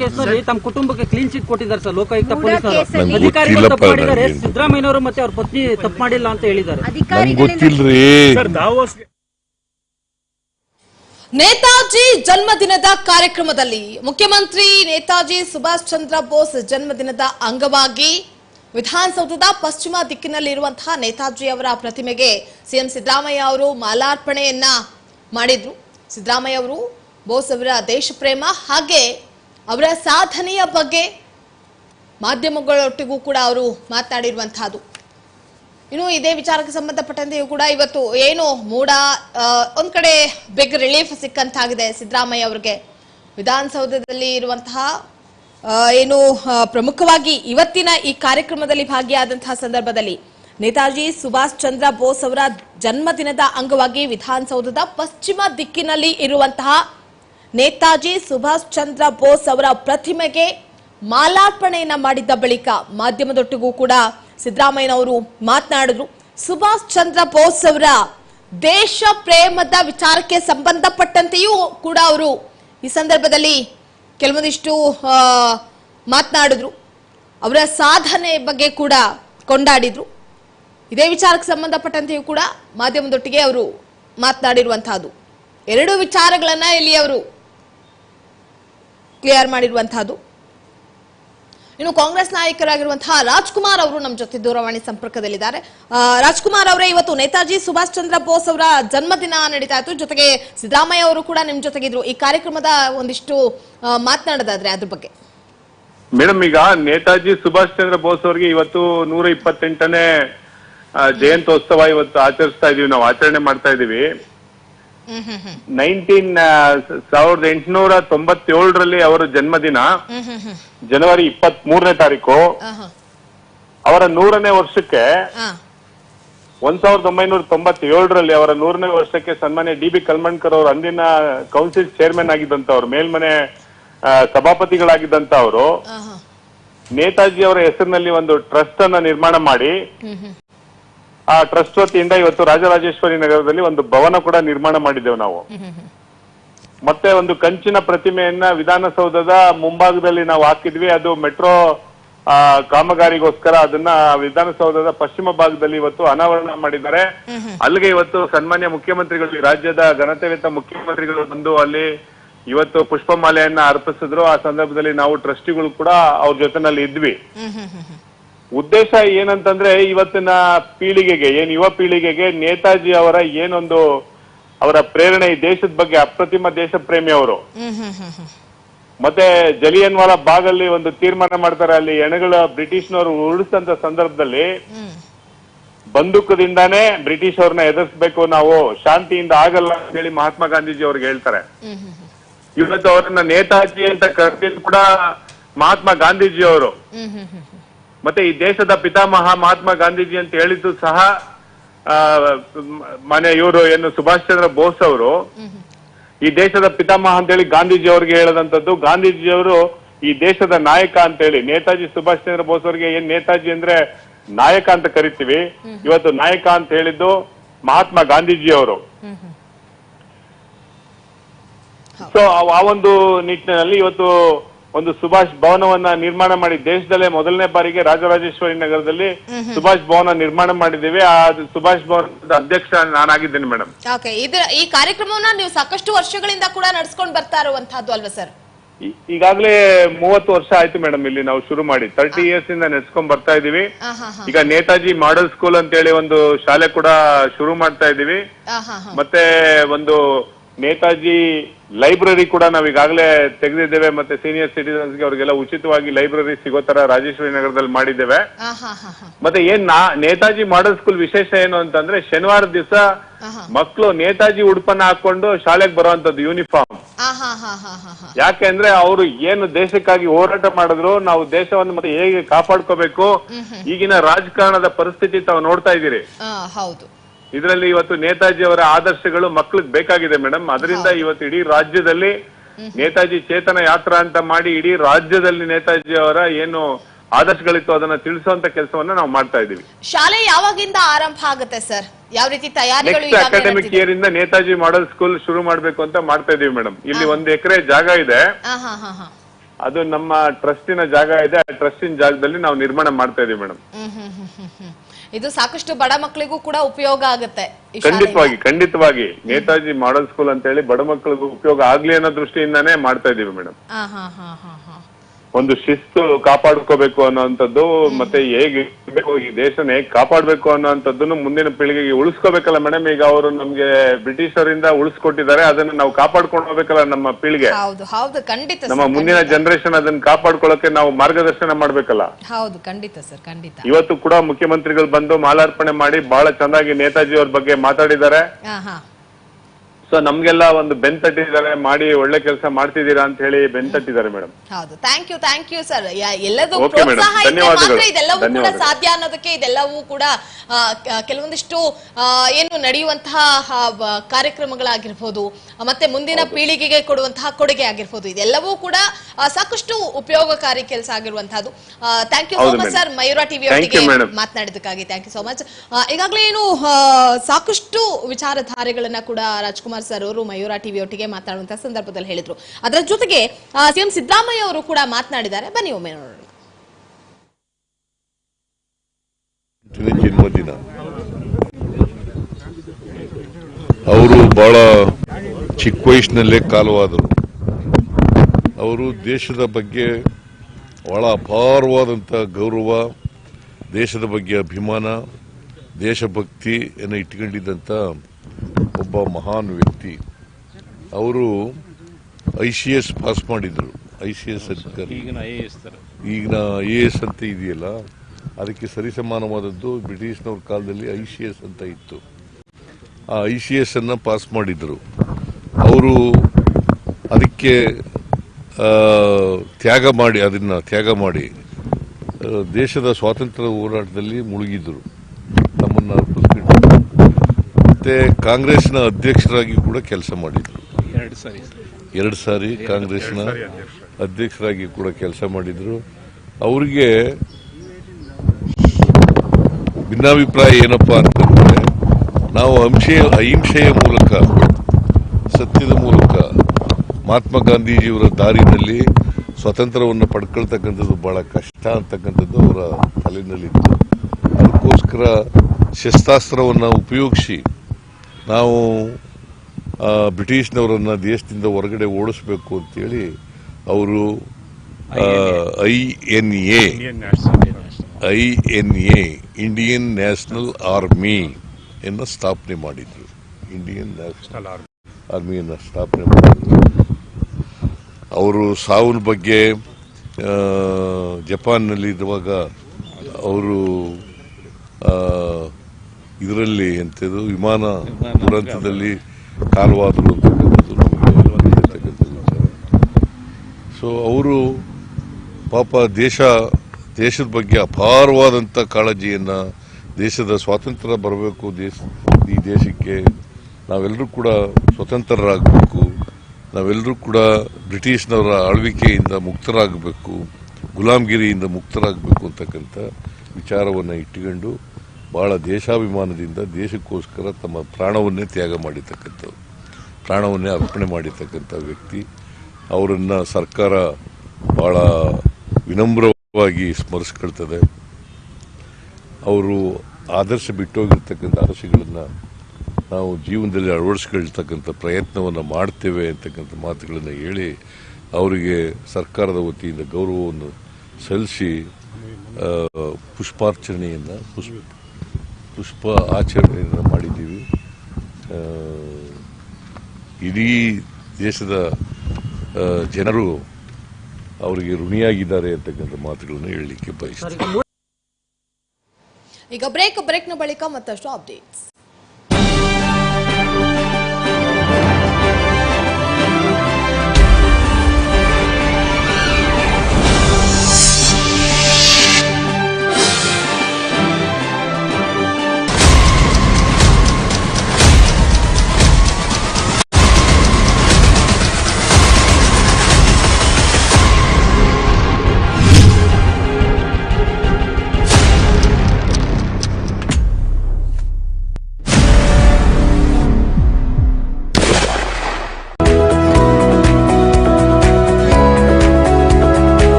ಕೇಸ್ನಲ್ಲಿ ತಮ್ಮ ಕುಟುಂಬಕ್ಕೆ ಕ್ಲೀನ್ ಚಿಟ್ ಕೊಟ್ಟಿದ್ದಾರೆ ಸರ್ ಲೋಕಾಯುಕ್ತ ಪೊಲೀಸರು. ಅಧಿಕಾರಿಗಳು ತಪ್ಪು ಮಾಡಿದ್ದಾರೆ. ನನಗೆ. ಸಿದ್ದರಾಮಯ್ಯನವರು ಮತ್ತೆ ಅವ್ರ ಪತ್ನಿ ತಪ್ಪು ಮಾಡಿಲ್ಲ ಅಂತ ಹೇಳಿದ್ದಾರೆ. ನೇತಾಜಿ ಜನ್ಮದಿನದ ಕಾರ್ಯಕ್ರಮದಲ್ಲಿ ಮುಖ್ಯಮಂತ್ರಿ ನೇತಾಜಿ ಸುಭಾಷ್ ಚಂದ್ರ ಬೋಸ್ ಜನ್ಮದಿನದ ಅಂಗವಾಗಿ ವಿಧಾನಸೌಧದ ಪಶ್ಚಿಮ ದಿಕ್ಕಿನಲ್ಲಿರುವಂತಹ ನೇತಾಜಿ ಅವರ ಪ್ರತಿಮೆಗೆ ಸಿಎಂ ಸಿದ್ದರಾಮಯ್ಯ ಅವರು ಮಾಲಾರ್ಪಣೆಯನ್ನ ಮಾಡಿದ್ರು. ಸಿದ್ದರಾಮಯ್ಯ ಅವರು ಬೋಸ್ ಅವರ ದೇಶ ಪ್ರೇಮ ಹಾಗೆ ಅವರ ಸಾಧನೆಯ ಬಗ್ಗೆ ಮಾಧ್ಯಮಗಳೊಟ್ಟಿಗೂ ಕೂಡ ಅವರು ಮಾತನಾಡಿರುವಂತಹದ್ದು ಇನ್ನು ಇದೇ ವಿಚಾರಕ್ಕೆ ಸಂಬಂಧಪಟ್ಟಂತೆಯೂ ಕೂಡ ಇವತ್ತು ಏನು ಮೂಡ ಒಂದ್ ಕಡೆ ಬಿಗ್ ರಿಲೀಫ್ ಸಿಕ್ಕಂತಾಗಿದೆ ಸಿದ್ದರಾಮಯ್ಯ ಅವರಿಗೆ. ವಿಧಾನಸೌಧದಲ್ಲಿ ಇರುವಂತಹ ಏನು ಪ್ರಮುಖವಾಗಿ ಇವತ್ತಿನ ಈ ಕಾರ್ಯಕ್ರಮದಲ್ಲಿ ಭಾಗಿಯಾದಂತಹ ಸಂದರ್ಭದಲ್ಲಿ ನೇತಾಜಿ ಸುಭಾಷ್ ಚಂದ್ರ ಬೋಸ್ ಅವರ ಜನ್ಮದಿನದ ಅಂಗವಾಗಿ ವಿಧಾನಸೌಧದ ಪಶ್ಚಿಮ ದಿಕ್ಕಿನಲ್ಲಿ ಇರುವಂತಹ ನೇತಾಜಿ ಸುಭಾಷ್ ಚಂದ್ರ ಬೋಸ್ ಅವರ ಪ್ರತಿಮೆಗೆ ಮಾಲಾರ್ಪಣೆಯನ್ನ ಮಾಡಿದ್ದ ಬಳಿಕ ಮಾಧ್ಯಮದೊಟ್ಟಿಗೂ ಕೂಡ ಸಿದ್ದರಾಮಯ್ಯನವರು ಮಾತನಾಡಿದ್ರು. ಸುಭಾಷ್ ಚಂದ್ರ ಬೋಸ್ ಅವರ ದೇಶ ಪ್ರೇಮದ ವಿಚಾರಕ್ಕೆ ಸಂಬಂಧಪಟ್ಟಂತೆಯೂ ಕೂಡ ಅವರು ಈ ಸಂದರ್ಭದಲ್ಲಿ ಕೆಲವೊಂದಿಷ್ಟು ಮಾತನಾಡಿದ್ರು. ಅವರ ಸಾಧನೆ ಬಗ್ಗೆ ಕೂಡ ಕೊಂಡಾಡಿದ್ರು. ಇದೇ ವಿಚಾರಕ್ಕೆ ಸಂಬಂಧಪಟ್ಟಂತೆಯೂ ಕೂಡ ಮಾಧ್ಯಮದೊಟ್ಟಿಗೆ ಅವರು ಮಾತನಾಡಿರುವಂತಹದ್ದು. ಎರಡು ವಿಚಾರಗಳನ್ನ ಇಲ್ಲಿ ಅವರು ಕ್ಲಿಯರ್ ಮಾಡಿರುವಂತಹದ್ದು. ಇನ್ನು ಕಾಂಗ್ರೆಸ್ ನಾಯಕರಾಗಿರುವಂತಹ ರಾಜ್ಕುಮಾರ್ ಅವರು ನಮ್ಮ ಜೊತೆ ದೂರವಾಣಿ ಸಂಪರ್ಕದಲ್ಲಿದ್ದಾರೆ. ರಾಜ್ಕುಮಾರ್ ಅವರೇ, ಇವತ್ತು ನೇತಾಜಿ ಸುಭಾಷ್ ಚಂದ್ರ ಬೋಸ್ ಅವರ ಜನ್ಮದಿನ ನಡೀತಾ ಇತ್ತು. ಜೊತೆಗೆ ಸಿದ್ದರಾಮಯ್ಯ ಅವರು ಕೂಡ ನಿಮ್ ಜೊತೆಗಿದ್ರು. ಈ ಕಾರ್ಯಕ್ರಮದ ಒಂದಿಷ್ಟು ಮಾತನಾಡೋದಾದ್ರೆ ಅದ್ರ ಬಗ್ಗೆ. ಮೇಡಮ್, ಈಗ ನೇತಾಜಿ ಸುಭಾಷ್ ಚಂದ್ರ ಬೋಸ್ ಅವರಿಗೆ ಇವತ್ತು ನೂರ ಇಪ್ಪತ್ತೆಂಟನೇ ಜಯಂತ್ಯೋತ್ಸವ ಇವತ್ತು ಆಚರಿಸ್ತಾ ಇದೀವಿ. ನಾವು ಆಚರಣೆ ಮಾಡ್ತಾ ಇದೀವಿ. ನೈನ್ಟೀನ್ ಸಾವಿರದ ಎಂಟುನೂರ ತೊಂಬತ್ತೇಳರಲ್ಲಿ ಅವರ ಜನ್ಮದಿನ. ಜನವರಿ ಇಪ್ಪತ್ತ್ ಮೂರನೇ ತಾರೀಕು. ಅವರ ನೂರನೇ ವರ್ಷಕ್ಕೆ ಒಂದ್ ಸಾವಿರದ ಒಂಬೈನೂರ ತೊಂಬತ್ತೇಳರಲ್ಲಿ ಅವರ ನೂರನೇ ವರ್ಷಕ್ಕೆ ಸನ್ಮಾನ್ಯ ಡಿ ಬಿ ಕಲ್ಮಣ್ಕರ್ ಅವರು ಅಂದಿನ ಕೌನ್ಸಿಲ್ ಚೇರ್ಮನ್ ಆಗಿದ್ದಂತವ್ರು ಮೇಲ್ಮನೆ ಸಭಾಪತಿಗಳಾಗಿದ್ದಂತ ಅವರು ನೇತಾಜಿ ಅವರ ಹೆಸರಿನಲ್ಲಿ ಒಂದು ಟ್ರಸ್ಟ್ ಅನ್ನ ನಿರ್ಮಾಣ ಮಾಡಿ. ಆ ಟ್ರಸ್ಟ್ ವತಿಯಿಂದ ಇವತ್ತು ರಾಜರಾಜೇಶ್ವರಿ ನಗರದಲ್ಲಿ ಒಂದು ಭವನ ಕೂಡ ನಿರ್ಮಾಣ ಮಾಡಿದ್ದೇವೆ ನಾವು. ಮತ್ತೆ ಒಂದು ಕಂಚಿನ ಪ್ರತಿಮೆಯನ್ನ ವಿಧಾನಸೌಧದ ಮುಂಭಾಗದಲ್ಲಿ ನಾವು ಹಾಕಿದ್ವಿ. ಅದು ಮೆಟ್ರೋ ಆ, ಕಾಮಗಾರಿಗೋಸ್ಕರ ಅದನ್ನ ವಿಧಾನಸೌಧದ ಪಶ್ಚಿಮ ಭಾಗದಲ್ಲಿ ಇವತ್ತು ಅನಾವರಣ ಮಾಡಿದ್ದಾರೆ. ಅಲ್ಲಿಗೆ ಇವತ್ತು ಸನ್ಮಾನ್ಯ ಮುಖ್ಯಮಂತ್ರಿಗಳು ರಾಜ್ಯದ ಘನತೆವೆತ್ತ ಮುಖ್ಯಮಂತ್ರಿಗಳು ಬಂದು ಅಲ್ಲಿ ಇವತ್ತು ಪುಷ್ಪಮಾಲೆಯನ್ನ ಅರ್ಪಿಸಿದ್ರು. ಆ ಸಂದರ್ಭದಲ್ಲಿ ನಾವು ಟ್ರಸ್ಟಿಗಳು ಕೂಡ ಅವ್ರ ಜೊತೆನಲ್ಲಿ ಇದ್ವಿ. ಉದ್ದೇಶ ಏನಂತಂದ್ರೆ ಇವತ್ತಿನ ಪೀಳಿಗೆಗೆ ಏನ್ ಯುವ ಪೀಳಿಗೆಗೆ ನೇತಾಜಿ ಅವರ ಏನೊಂದು ಅವರ ಪ್ರೇರಣೆ ಈ ದೇಶದ ಬಗ್ಗೆ ಅಪ್ರತಿಮ ದೇಶ ಪ್ರೇಮಿ ಅವರು ಮತ್ತೆ ಜಲಿಯನ್ ವಾಲಾ ಬಾಗಲ್ಲಿ ಒಂದು ತೀರ್ಮಾನ ಮಾಡ್ತಾರೆ ಅಲ್ಲಿ ಎಣಗಳ ಬ್ರಿಟಿಷ್ನವರು ಉರುಳಿಸಿದಂತ ಸಂದರ್ಭದಲ್ಲಿ ಬಂದೂಕದಿಂದಾನೇ ಬ್ರಿಟಿಷ್ ಅವ್ರನ್ನ ಎದುರಿಸಬೇಕು ನಾವು ಶಾಂತಿಯಿಂದ ಆಗಲ್ಲ ಅಂತ ಹೇಳಿ ಮಹಾತ್ಮ ಗಾಂಧೀಜಿ ಅವ್ರಿಗೆ ಹೇಳ್ತಾರೆ. ಇವತ್ತು ಅವರನ್ನ ನೇತಾಜಿ ಅಂತ ಕರೆದಿದ್ದು ಕೂಡ ಮಹಾತ್ಮ ಗಾಂಧೀಜಿ ಅವರು ಮತ್ತೆ ಈ ದೇಶದ ಪಿತಾಮಹ ಮಹಾತ್ಮ ಗಾಂಧೀಜಿ ಅಂತ ಹೇಳಿದ್ದು ಸಹ ಮನೆ ಇವರು ಏನು ಸುಭಾಷ್ ಚಂದ್ರ ಬೋಸ್ ಅವರು. ಈ ದೇಶದ ಪಿತಾಮಹ ಅಂತ ಹೇಳಿ ಗಾಂಧೀಜಿ ಅವ್ರಿಗೆ ಹೇಳದಂತದ್ದು ಗಾಂಧೀಜಿ ಅವರು ಈ ದೇಶದ ನಾಯಕ ಅಂತ ಹೇಳಿ ನೇತಾಜಿ ಸುಭಾಷ್ ಚಂದ್ರ ಬೋಸ್ ಅವರಿಗೆ ಏನ್ ನೇತಾಜಿ ಅಂದ್ರೆ ನಾಯಕ ಅಂತ ಕರಿತೀವಿ. ಇವತ್ತು ನಾಯಕ ಅಂತ ಹೇಳಿದ್ದು ಮಹಾತ್ಮ ಗಾಂಧೀಜಿ ಅವರು. ಸೊ ಆ ಒಂದು ನಿಟ್ಟಿನಲ್ಲಿ ಇವತ್ತು ಒಂದು ಸುಭಾಷ್ ಭವನವನ್ನ ನಿರ್ಮಾಣ ಮಾಡಿ ದೇಶದಲ್ಲೇ ಮೊದಲನೇ ಬಾರಿಗೆ ರಾಜರಾಜೇಶ್ವರಿ ನಗರದಲ್ಲಿ ಸುಭಾಷ್ ಭವನ ನಿರ್ಮಾಣ ಮಾಡಿದ್ದೇವೆ. ಆ ಸುಭಾಷ್ ಭವನದ ಅಧ್ಯಕ್ಷ ನಾನಾಗಿದ್ದೇನೆ ಮೇಡಮ್ ಓಕೆ ಇದ್ರ ಈ ಕಾರ್ಯಕ್ರಮವನ್ನ ನೀವು ಸಾಕಷ್ಟು ವರ್ಷಗಳಿಂದ ಕೂಡ ನಡ್ಸ್ಕೊಂಡು ಬರ್ತಾ ಇರುವಂತಹದ್ದು ಅಲ್ವಾ ಸರ್? ಈಗಾಗಲೇ ಮೂವತ್ತು ವರ್ಷ ಆಯ್ತು ಮೇಡಮ್ ಇಲ್ಲಿ ನಾವು ಶುರು ಮಾಡಿ. ತರ್ಟಿ ಇಯರ್ಸ್ ಇಂದ ನಡೆಸ್ಕೊಂಡ್ ಬರ್ತಾ ಇದೀವಿ ಈಗ ನೇತಾಜಿ ಮಾಡೆಲ್ ಸ್ಕೂಲ್ ಅಂತ ಹೇಳಿ ಒಂದು ಶಾಲೆ ಕೂಡ ಶುರು ಮಾಡ್ತಾ ಇದೀವಿ ಮತ್ತೆ ಒಂದು ನೇತಾಜಿ ಲೈಬ್ರರಿ ಕೂಡ ನಾವು ಈಗಾಗಲೇ ತೆಗೆದಿದ್ದೇವೆ ಮತ್ತೆ ಸೀನಿಯರ್ ಸಿಟಿಸನ್ಸ್ಗೆ ಅವರಿಗೆಲ್ಲ ಉಚಿತವಾಗಿ ಲೈಬ್ರರಿ ಸಿಗೋ ತರ ರಾಜೇಶ್ವರಿ ನಗರದಲ್ಲಿ ಮಾಡಿದ್ದೇವೆ. ಮತ್ತೆ ಏನ್ ನಾ ನೇತಾಜಿ ಮಾಡಲ್ ಸ್ಕೂಲ್ ವಿಶೇಷ ಏನು ಅಂತಂದ್ರೆ ಶನಿವಾರ ದಿವಸ. ಮಕ್ಕಳು ನೇತಾಜಿ ಉಡುಪನ್ನ ಹಾಕೊಂಡು ಶಾಲೆಗೆ ಬರುವಂತದ್ದು ಯೂನಿಫಾರ್ಮ್ ಯಾಕೆಂದ್ರೆ ಅವರು ಏನು ದೇಶಕ್ಕಾಗಿ ಹೋರಾಟ ಮಾಡಿದ್ರು ನಾವು ದೇಶವನ್ನು ಮತ್ತೆ ಹೇಗೆ ಕಾಪಾಡ್ಕೋಬೇಕು ಈಗಿನ ರಾಜಕಾರಣದ ಪರಿಸ್ಥಿತಿ ತಾವು ನೋಡ್ತಾ ಇದ್ದೀರಿ. ಇದರಲ್ಲಿ ಇವತ್ತು ನೇತಾಜಿ ಅವರ ಆದರ್ಶಗಳು ಮಕ್ಕಳಿಗೆ ಬೇಕಾಗಿದೆ ಮೇಡಮ್. ಅದರಿಂದ ಇವತ್ತು ಇಡೀ ರಾಜ್ಯದಲ್ಲಿ ನೇತಾಜಿ ಚೇತನ ಯಾತ್ರಾ ಅಂತ ಮಾಡಿ ಇಡೀ ರಾಜ್ಯದಲ್ಲಿ ನೇತಾಜಿ ಅವರ ಏನು ಆದರ್ಶಗಳಿತ್ತು ಅದನ್ನ ತಿಳಿಸುವಂತ ಕೆಲಸವನ್ನ ನಾವು ಮಾಡ್ತಾ ಇದೀವಿ ಶಾಲೆ ಯಾವಾಗಿಂದ ಆರಂಭ ಆಗುತ್ತೆ ಸರ್? ಯಾವ ರೀತಿ ನೆಕ್ಸ್ಟ್ ಈಗಾಗಲೇ ಅಕಾಡೆಮಿಕ್ ಇಯರ್ ಇಂದ ನೇತಾಜಿ ಮಾಡೆಲ್ ಸ್ಕೂಲ್ ಶುರು ಮಾಡ್ಬೇಕು ಅಂತ ಮಾಡ್ತಾ ಇದೀವಿ ಮೇಡಮ್. ಇಲ್ಲಿ ಒಂದು ಎಕರೆ ಜಾಗ ಇದೆ. ಅದು ನಮ್ಮ ಟ್ರಸ್ಟಿನ ಜಾಗ ಇದೆ. ಆ ಟ್ರಸ್ಟಿನ ಜಾಗದಲ್ಲಿ ನಾವು ನಿರ್ಮಾಣ ಮಾಡ್ತಾ ಇದೀವಿ ಮೇಡಮ್. ಇದು ಸಾಕಷ್ಟು ಬಡ ಮಕ್ಕಳಿಗೂ ಕೂಡ ಉಪಯೋಗ ಆಗುತ್ತೆ ಈ ಶಾಲೆಯಿಂದ. ಖಂಡಿತವಾಗಿ ಖಂಡಿತವಾಗಿ. ನೇತಾಜಿ ಮಾಡಲ್ ಸ್ಕೂಲ್ ಅಂತ ಹೇಳಿ ಬಡ ಮಕ್ಕಳಿಗೂ ಉಪಯೋಗ ಆಗ್ಲಿ ಅನ್ನೋ ದೃಷ್ಟಿಯಿಂದಾನೇ ಮಾಡ್ತಾ ಇದೀವಿ ಮೇಡಮ್ ಆ, ಹಾ ಹಾ ಹಾ. ಒಂದು ಶಿಸ್ತು ಕಾಪಾಡ್ಕೋಬೇಕು ಅನ್ನೋಂಥದ್ದು ಮತ್ತೆ ಹೇಗೆ ಇರ್ಬೇಕು, ಈ ದೇಶನ ಹೇಗೆ ಕಾಪಾಡ್ಬೇಕು ಅನ್ನೋಂಥದ್ದನ್ನು ಮುಂದಿನ ಪೀಳಿಗೆಗೆ ಉಳಿಸ್ಕೋಬೇಕಲ್ಲ ಮೇಡಮ್ ಈಗ ಅವರು ನಮ್ಗೆ ಬ್ರಿಟಿಷರಿಂದ ಉಳಿಸ್ಕೊಟ್ಟಿದ್ದಾರೆ ಅದನ್ನ ನಾವು ಕಾಪಾಡ್ಕೊಂಡು ಹೋಗ್ಬೇಕಲ್ಲ ನಮ್ಮ ಪೀಳಿಗೆ. ಹೌದು ಹೌದು ಖಂಡಿತ ನಮ್ಮ ಮುಂದಿನ ಜನರೇಷನ್ ಅದನ್ನ ಕಾಪಾಡ್ಕೊಳ್ಳೋಕೆ ನಾವು ಮಾರ್ಗದರ್ಶನ ಮಾಡ್ಬೇಕಲ್ಲ. ಹೌದು ಖಂಡಿತ ಸರ್ ಖಂಡಿತ. ಇವತ್ತು ಕೂಡ ಮುಖ್ಯಮಂತ್ರಿಗಳು ಬಂದು ಮಾಲಾರ್ಪಣೆ ಮಾಡಿ ಬಹಳ ಚೆನ್ನಾಗಿ ನೇತಾಜಿ ಅವ್ರ ಬಗ್ಗೆ ಮಾತಾಡಿದ್ದಾರೆ. ಸೊ ನಮ್ಗೆಲ್ಲ ಒಂದು ಬೆನ್ ತಟ್ಟಿದ್ದಾರೆ ಮಾಡಿ ಒಳ್ಳೆ ಕೆಲಸ ಮಾಡ್ತಿದ್ದೀರಾ ಅಂತ ಹೇಳಿ ಬೆನ್ ತಟ್ಟಿದ್ದಾರೆ ಮೇಡಮ್ ಹೌದು thank you thank you sir ಎಲ್ಲದೂ Okay, madam. ಪ್ರೋತ್ಸಾಹ ಇದ್ರೆ ಧನ್ಯವಾದಗಳು. ಮಾತ್ರ ಇದೆಲ್ಲವೂ ಕೂಡ ಧನ್ಯವಾದಗಳು. ಸಾಧ್ಯ ಅನ್ನೋದಕ್ಕೆ ಇದೆಲ್ಲವೂ ಕೂಡ ಆ, ಕ- ಕೆಲವೊಂದಿಷ್ಟು ಆ, ಏನು ನಡೆಯುವಂತಹ ಆ, ಬ- ಕಾರ್ಯಕ್ರಮಗಳಾಗಿರ್ಬೋದು ಆ, ಮತ್ತೆ ಮುಂದಿನ ಪೀಳಿಗೆಗೆ ಕೊಡುವಂತಹ ಕೊಡುಗೆ ಆಗಿರ್ಬೋದು ಇದೆಲ್ಲವೂ ಕೂಡ ಆ, ಸಾಕಷ್ಟು ಉಪಯೋಗಕಾರಿ ಕೆಲಸ ಆಗಿರುವಂತಹದ್ದು ಥ್ಯಾಂಕ್ ಯು ಸೋ ಹೌದು, much madam. Sir Mayura TV Thank ಒಟ್ಟಿಗೆ madam. ಮಾತನಾಡಿದ್ದಕ್ಕಾಗಿ ಥ್ಯಾಂಕ್ ಯು ಸೋ ಮಚ್ ಈಗಾಗಲೇ ಏನು ಆ, ಸಾಕಷ್ಟು ವಿಚಾರಧಾರೆಗಳನ್ನ ಕೂಡ ರಾಜ್ಕುಮಾರ್ ಸರ್ ಅವರು ಮಯೂರಾ ಟಿವಿ ಒಟ್ಟಿಗೆ ಮಾತನಾಡುವಂತಹ ಸಂದರ್ಭದಲ್ಲಿ ಹೇಳಿದ್ರು. ಅದರ ಜೊತೆಗೆ ಸಿಎಂ ಸಿದ್ದರಾಮಯ್ಯ ಅವರು ಕೂಡ ಮಾತನಾಡಿದ್ದಾರೆ. ಬನ್ನಿ ಒಮ್ಮೆ ನೋಡೋಣ. ಅವರು ಬಹಳ ಚಿಕ್ಕ ವಯಸ್ಸಿನಲ್ಲೇ ಕಾಲವಾದರು. ಅವರು ದೇಶದ ಬಗ್ಗೆ ಬಹಳ ಅಪಾರವಾದಂಥ ಗೌರವ, ದೇಶದ ಬಗ್ಗೆ ಅಭಿಮಾನ ದೇಶಭಕ್ತಿಯನ್ನು ಇಟ್ಕೊಂಡಿದ್ದಂಥ ಒಬ್ಬ ಮಹಾನ್ ವ್ಯಕ್ತಿ. ಅವರು ಐ ಸಿ ಎಸ್ ಪಾಸ್ ಮಾಡಿದ್ರು. ಐ ಸಿ ಎಸ್ ಅಧಿಕಾರಿ. ಈಗಿನ ಐ ಎ ಎಸ್ ಅಂತ ಇದೆಯಲ್ಲ ಅದಕ್ಕೆ ಸರಿಸಮಾನವಾದದ್ದು ಬ್ರಿಟಿಷ್ನವ್ರ ಕಾಲದಲ್ಲಿ ಐ ಸಿ ಎಸ್ ಅಂತ ಇತ್ತು. ಆ ಐ ಸಿ ಎಸ್ ಅನ್ನ ಪಾಸ್ ಮಾಡಿದ್ರು. ಅವರು ಅದಕ್ಕೆ ತ್ಯಾಗ ಮಾಡಿ ಅದನ್ನ ತ್ಯಾಗ ಮಾಡಿ ದೇಶದ ಸ್ವಾತಂತ್ರ್ಯ ಹೋರಾಟದಲ್ಲಿ ಮುಳುಗಿದ್ರು. ತಮ್ಮನ್ನ ಮತ್ತೆ ಕಾಂಗ್ರೆಸ್ನ ಅಧ್ಯಕ್ಷರಾಗಿ ಕೂಡ ಕೆಲಸ ಮಾಡಿದ್ರು. ಎರಡು ಸಾರಿ. ಎರಡು ಸಾರಿ ಕಾಂಗ್ರೆಸ್ನ ಅಧ್ಯಕ್ಷರಾಗಿ ಕೂಡ ಕೆಲಸ ಮಾಡಿದ್ರು. ಅವರಿಗೆ ಭಿನ್ನಾಭಿಪ್ರಾಯ ಏನಪ್ಪಾ ಅಂತಂದ್ರೆ ನಾವು ಅಂಶೆ ಅಹಿಂಸೆಯ ಮೂಲಕ ಸತ್ಯದ ಮೂಲಕ ಮಹಾತ್ಮ ಗಾಂಧೀಜಿಯವರ ದಾರಿನಲ್ಲಿ ಸ್ವಾತಂತ್ರ್ಯವನ್ನು ಪಡ್ಕೊಳ್ತಕ್ಕಂಥದ್ದು ಬಹಳ ಕಷ್ಟ ಅಂತಕ್ಕಂಥದ್ದು ಅವರ ತಲೆಯಲ್ಲಿತ್ತು ಅದಕ್ಕೋಸ್ಕರ ಶಸ್ತ್ರಾಸ್ತ್ರವನ್ನು ಉಪಯೋಗಿಸಿ ನಾವು ಬ್ರಿಟಿಷ್ನವರನ್ನು ದೇಶದಿಂದ ಹೊರಗಡೆ ಓಡಿಸ್ಬೇಕು ಅಂತೇಳಿ ಅವರು I N A, I N A, Indian national army ಎನ್ನ ಸ್ಥಾಪನೆ ಮಾಡಿದ್ರು. Indian national army. ಆರ್ಮಿಯನ್ನು ಸ್ಥಾಪನೆ ಮಾಡಿದ್ರು. ಅವರು ಸಾವಿನ ಬಗ್ಗೆ ಜಪಾನ್ನಲ್ಲಿ ಇರುವಾಗ ಅವರು ಇದರಲ್ಲಿ ಎಂಥದ್ದು ವಿಮಾನ ದುರಂತದಲ್ಲಿ ಕಾಲುವಾದರು ಅಂತಕ್ಕಂಥದ್ದು ನಮಗೆ ವಿಚಾರ. ಸೊ ಅವರು ಪಾಪ ದೇಶ ದೇಶದ ಬಗ್ಗೆ ಅಪಾರವಾದಂಥ ಕಾಳಜಿಯನ್ನ ದೇಶದ ಸ್ವಾತಂತ್ರ್ಯ ಬರಬೇಕು ದೇಶ ಈ ದೇಶಕ್ಕೆ ನಾವೆಲ್ಲರೂ ಕೂಡ ಸ್ವತಂತ್ರರಾಗಬೇಕು ನಾವೆಲ್ಲರೂ ಕೂಡ ಬ್ರಿಟಿಷ್ನವರ ಆಳ್ವಿಕೆಯಿಂದ ಮುಕ್ತರಾಗಬೇಕು ಗುಲಾಮ್ಗಿರಿಯಿಂದ ಮುಕ್ತರಾಗಬೇಕು ಅಂತಕ್ಕಂಥ ವಿಚಾರವನ್ನು ಇಟ್ಟುಕೊಂಡು ಬಹಳ ದೇಶಾಭಿಮಾನದಿಂದ ದೇಶಕ್ಕೋಸ್ಕರ ತಮ್ಮ ಪ್ರಾಣವನ್ನೇ ತ್ಯಾಗ ಮಾಡಿರ್ತಕ್ಕಂಥವ್ರು. ಪ್ರಾಣವನ್ನೇ ಅರ್ಪಣೆ ಮಾಡಿರ್ತಕ್ಕಂಥ ವ್ಯಕ್ತಿ. ಅವರನ್ನು ಸರ್ಕಾರ ಬಹಳ ವಿನಮ್ರವಾಗಿ ಸ್ಮರಿಸ್ಕೊಳ್ತದೆ. ಅವರು ಆದರ್ಶ ಬಿಟ್ಟೋಗಿರ್ತಕ್ಕಂಥ ಆದರ್ಶಗಳನ್ನು ನಾವು ಜೀವನದಲ್ಲಿ ಅಳವಡಿಸ್ಕೊಳ್ತಕ್ಕಂಥ ಪ್ರಯತ್ನವನ್ನು ಮಾಡ್ತೇವೆ ಅಂತಕ್ಕಂಥ ಮಾತುಗಳನ್ನು ಹೇಳಿ ಅವರಿಗೆ ಸರ್ಕಾರದ ವತಿಯಿಂದ ಗೌರವವನ್ನು ಸಲ್ಲಿಸಿ ಪುಷ್ಪಾರ್ಚನೆಯನ್ನು ಪುಷ್ಪ ಪುಷ್ಪ ಆಚರಣೆಯನ್ನು ಮಾಡಿದ್ದೀವಿ. ಇಡೀ ದೇಶದ ಜನರು ಅವರಿಗೆ ಋಣಿಯಾಗಿದ್ದಾರೆ ಅಂತಕ್ಕಂಥ ಮಾತುಗಳನ್ನು ಹೇಳಲಿಕ್ಕೆ ಬಯಸ್ತಾರೆ ಈಗ ಬ್ರೇಕ್, ಬ್ರೇಕ್ನ ಬಳಿಕ ಮತ್ತಷ್ಟು ಅಪ್ಡೇಟ್ಸ್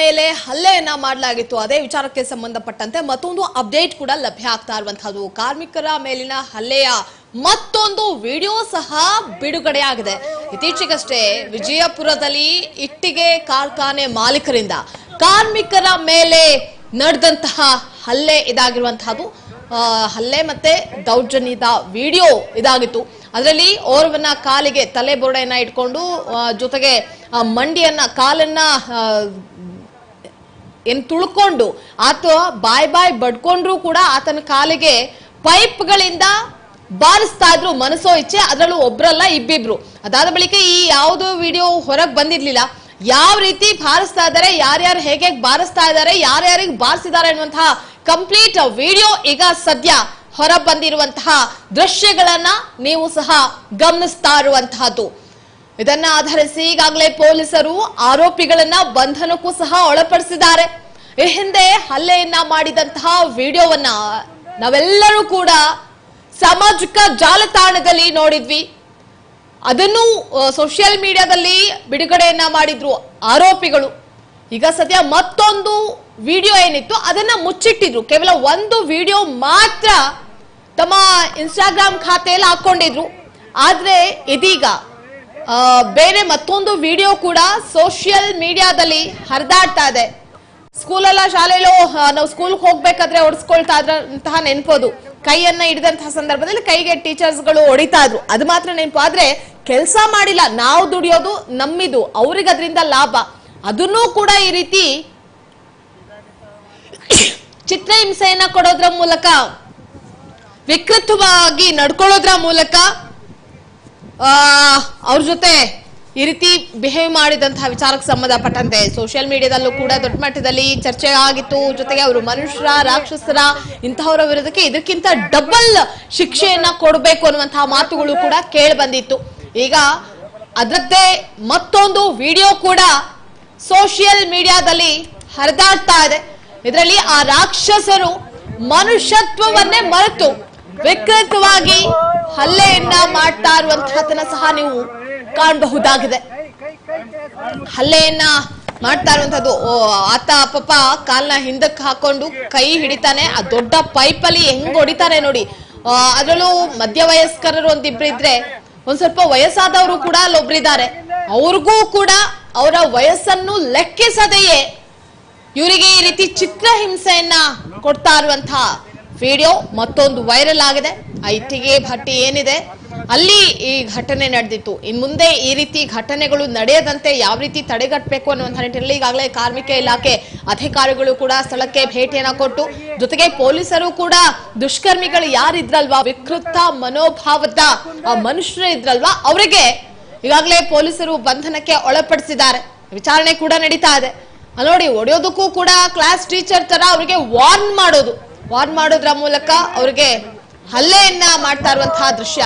ಮೇಲೆ ಹಲ್ಲೆಯನ್ನ ಮಾಡಲಾಗಿತ್ತು. ಅದೇ ವಿಚಾರಕ್ಕೆ ಸಂಬಂಧಪಟ್ಟಂತೆ ಮತ್ತೊಂದು ಅಪ್ಡೇಟ್ ಕೂಡ ಲಭ್ಯ ಆಗ್ತಾ ಇರುವಂತಹದ್ದು. ಕಾರ್ಮಿಕರ ಮೇಲಿನ ಹಲ್ಲೆಯ ಮತ್ತೊಂದು ವಿಡಿಯೋ ಸಹ ಬಿಡುಗಡೆಯಾಗಿದೆ. ಇತ್ತೀಚೆಗಷ್ಟೇ ವಿಜಯಪುರದಲ್ಲಿ ಇಟ್ಟಿಗೆ ಕಾರ್ಖಾನೆ ಮಾಲೀಕರಿಂದ ಕಾರ್ಮಿಕರ ಮೇಲೆ ನಡೆದಂತಹ ಹಲ್ಲೆ ಇದಾಗಿರುವಂತಹದ್ದು. ಹಲ್ಲೆ ಮತ್ತೆ ದೌರ್ಜನ್ಯದ ವಿಡಿಯೋ ಇದಾಗಿತ್ತು. ಅದರಲ್ಲಿ ಓರ್ವನ ಕಾಲಿಗೆ ತಲೆ ಬುರುಡೆಯನ್ನ ಇಟ್ಕೊಂಡು ಜೊತೆಗೆ ಮಂಡಿಯನ್ನ, ಕಾಲನ್ನ ಏನ್ ತುಳ್ಕೊಂಡು, ಆತ ಬಾಯ್ ಬಾಯ್ ಬಡ್ಕೊಂಡ್ರು ಕೂಡ ಆತನ ಕಾಲಿಗೆ ಪೈಪ್ಗಳಿಂದ ಬಾರಿಸ್ತಾ ಇದ್ರು ಮನಸ್ಸೋ ಇಚ್ಛೆ, ಅದರಲ್ಲೂ ಒಬ್ರಲ್ಲ ಇಬ್ಬಿಬ್ರು. ಅದಾದ ಬಳಿಕ ಈ ಯಾವುದು ವಿಡಿಯೋ ಹೊರಗ್ ಬಂದಿರ್ಲಿಲ್ಲ. ಯಾವ ರೀತಿ ಬಾರಿಸ್ತಾ ಇದ್ದಾರೆ ಯಾರ್ಯಾರು ಹೇಗೆ ಬಾರಿಸ್ತಾ ಇದ್ದಾರೆ ಯಾರ್ಯಾರಿಗೆ ಬಾರಿಸಿದ್ದಾರೆ ಅನ್ನುವಂತಹ ಕಂಪ್ಲೀಟ್ ವಿಡಿಯೋ ಈಗ ಸದ್ಯ ಹೊರ ಬಂದಿರುವಂತಹ ದೃಶ್ಯಗಳನ್ನ ನೀವು ಸಹ ಗಮನಿಸ್ತಾ ಇರುವಂತಹದ್ದು. ಇದನ್ನ ಆಧರಿಸಿ ಈಗಾಗಲೇ ಪೊಲೀಸರು ಆರೋಪಿಗಳನ್ನ ಬಂಧನಕ್ಕೂ ಸಹ ಒಳಪಡಿಸಿದ್ದಾರೆ. ಈ ಹಿಂದೆ ಹಲ್ಲೆಯನ್ನ ಮಾಡಿದಂತಹ ವಿಡಿಯೋವನ್ನ ನಾವೆಲ್ಲರೂ ಕೂಡ ಸಾಮಾಜಿಕ ಜಾಲತಾಣದಲ್ಲಿ ನೋಡಿದ್ವಿ. ಅದನ್ನು ಸೋಷಿಯಲ್ ಮೀಡಿಯಾದಲ್ಲಿ ಬಿಡುಗಡೆಯನ್ನ ಮಾಡಿದ್ರು ಆರೋಪಿಗಳು. ಈಗ ಸದ್ಯ ಮತ್ತೊಂದು ವಿಡಿಯೋ ಏನಿತ್ತು ಅದನ್ನ ಮುಚ್ಚಿಟ್ಟಿದ್ರು. ಕೇವಲ ಒಂದು ವಿಡಿಯೋ ಮಾತ್ರ ತಮ್ಮ ಇನ್ಸ್ಟಾಗ್ರಾಮ್ ಖಾತೆಯಲ್ಲಿ ಹಾಕೊಂಡಿದ್ರು. ಆದ್ರೆ ಇದೀಗ ಬೇರೆ ಮತ್ತೊಂದು ವಿಡಿಯೋ ಕೂಡ ಸೋಷಿಯಲ್ ಮೀಡಿಯಾದಲ್ಲಿ ಹರಿದಾಡ್ತಾ ಇದೆ. ಸ್ಕೂಲೆಲ್ಲ, ಶಾಲೆಯಲ್ಲೂ ನಾವು ಸ್ಕೂಲ್ಗೆ ಹೋಗ್ಬೇಕಾದ್ರೆ ಹೊಡ್ಸ್ಕೊಳ್ತಾ ಇದ್ರಂತಹ ನೆನಪೋದು. ಕೈಯನ್ನ ಹಿಡಿದಂತಹ ಸಂದರ್ಭದಲ್ಲಿ ಕೈಗೆ ಟೀಚರ್ಸ್ಗಳು ಹೊಡಿತಾ ಇದ್ರು. ಅದು ಮಾತ್ರ ನೆನಪು. ಆದ್ರೆ ಕೆಲಸ ಮಾಡಿಲ್ಲ. ನಾವು ದುಡಿಯೋದು ನಮ್ಮಿದು. ಅವ್ರಿಗೆ ಅದರಿಂದ ಲಾಭ. ಅದನ್ನೂ ಕೂಡ ಈ ರೀತಿ ಚಿತ್ರಹಿಂಸೆಯನ್ನ ಕೊಡೋದ್ರ ಮೂಲಕ, ವಿಕೃತವಾಗಿ ನಡ್ಕೊಳ್ಳೋದ್ರ ಮೂಲಕ ಅವ್ರ ಜೊತೆ ಈ ರೀತಿ ಬಿಹೇವ್ ಮಾಡಿದಂತಹ ವಿಚಾರಕ್ಕೆ ಸಂಬಂಧಪಟ್ಟಂತೆ ಸೋಷಿಯಲ್ ಮೀಡಿಯಾದಲ್ಲೂ ಕೂಡ ದೊಡ್ಡ ಮಟ್ಟದಲ್ಲಿ ಚರ್ಚೆ ಆಗಿತ್ತು. ಜೊತೆಗೆ ಅವರು ಮನುಷ್ಯರ, ರಾಕ್ಷಸರ ಇಂತಹವರ ವಿರುದ್ಧಕ್ಕೆ ಇದಕ್ಕಿಂತ ಡಬಲ್ ಶಿಕ್ಷೆಯನ್ನ ಕೊಡಬೇಕು ಅನ್ನುವಂತಹ ಮಾತುಗಳು ಕೂಡ ಕೇಳಿ ಬಂದಿತ್ತು. ಈಗ ಅದರದ್ದೇ ಮತ್ತೊಂದು ವಿಡಿಯೋ ಕೂಡ ಸೋಷಿಯಲ್ ಮೀಡಿಯಾದಲ್ಲಿ ಹರಿದಾಡ್ತಾ ಇದೆ. ಇದರಲ್ಲಿ ಆ ರಾಕ್ಷಸರು ಮನುಷ್ಯತ್ವವನ್ನೇ ಮರೆತು ವಿಕೃತವಾಗಿ ಹಲ್ಲೆಯನ್ನ ಮಾಡ್ತಾ ಇರುವಂತಹದನ್ನ ಸಹ ನೀವು ಕಾಣಬಹುದಾಗಿದೆ. ಹಲ್ಲೆಯನ್ನ ಮಾಡ್ತಾ ಇರುವಂತದ್ದು ಆತ ಪಾಪ ಕಾಲ್ನ ಹಿಂದಕ್ಕೆ ಹಾಕೊಂಡು ಕೈ ಹಿಡಿತಾನೆ, ಆ ದೊಡ್ಡ ಪೈಪ್ ಅಲ್ಲಿ ಹೆಂಗ್ ಹೊಡಿತಾನೆ ನೋಡಿ. ಅದ್ರಲ್ಲೂ ಮಧ್ಯ ವಯಸ್ಕರರು ಒಂದಿಬ್ರು ಇದ್ರೆ, ಒಂದ್ ಸ್ವಲ್ಪ ವಯಸ್ಸಾದವರು ಕೂಡ ಅಲ್ಲೊಬ್ರಿದ್ದಾರೆ. ಅವ್ರಿಗೂ ಕೂಡ ಅವರ ವಯಸ್ಸನ್ನು ಲೆಕ್ಕಿಸದೆಯೇ. ಇವರಿಗೆ ಈ ರೀತಿ ಚಿತ್ರ ಹಿಂಸೆಯನ್ನ ಕೊಡ್ತಾ ಇರುವಂತಹ ವಿಡಿಯೋ ಮತ್ತೊಂದು ವೈರಲ್ ಆಗಿದೆ. ಆ ಇಟ್ಟಿಗೆ ಭಟ್ಟಿ ಏನಿದೆ? ಅಲ್ಲಿ ಈ ಘಟನೆ ನಡೆದಿತ್ತು. ಇನ್ ಮುಂದೆ ಈ ರೀತಿ ಘಟನೆಗಳು ನಡೆಯದಂತೆ ಯಾವ ರೀತಿ ತಡೆಗಟ್ಟಬೇಕು ಅನ್ನುವಂಥ ನಿಟ್ಟಿನಲ್ಲಿ ಈಗಾಗಲೇ ಕಾರ್ಮಿಕ ಇಲಾಖೆ ಅಧಿಕಾರಿಗಳು ಕೂಡ ಸ್ಥಳಕ್ಕೆ ಭೇಟಿಯನ್ನ ಕೊಟ್ಟು, ಜೊತೆಗೆ ಪೊಲೀಸರು ಕೂಡ ದುಷ್ಕರ್ಮಿಗಳು ಯಾರಿದ್ರಲ್ವಾ? ವಿಕೃತ ಮನೋಭಾವದ ಮನುಷ್ಯರು ಇದ್ರಲ್ವಾ? ಅವರಿಗೆ ಈಗಾಗಲೇ ಪೊಲೀಸರು ಬಂಧನಕ್ಕೆ ಒಳಪಡಿಸಿದ್ದಾರೆ. ವಿಚಾರಣೆ ಕೂಡ ನಡೀತಾ ಇದೆ. ನೋಡಿ, ಒಡೆಯೋದಕ್ಕೂ ಕೂಡ ಕ್ಲಾಸ್ ಟೀಚರ್ ತರ ಅವರಿಗೆ ವಾರ್ನ್ ಮಾಡೋದು. ವಾರ್ನ್ ಮಾಡೋದ್ರ ಮೂಲಕ ಅವ್ರಿಗೆ ಹಲ್ಲೆಯನ್ನ ಮಾಡ್ತಾ ಇರುವಂತಹ ದೃಶ್ಯ.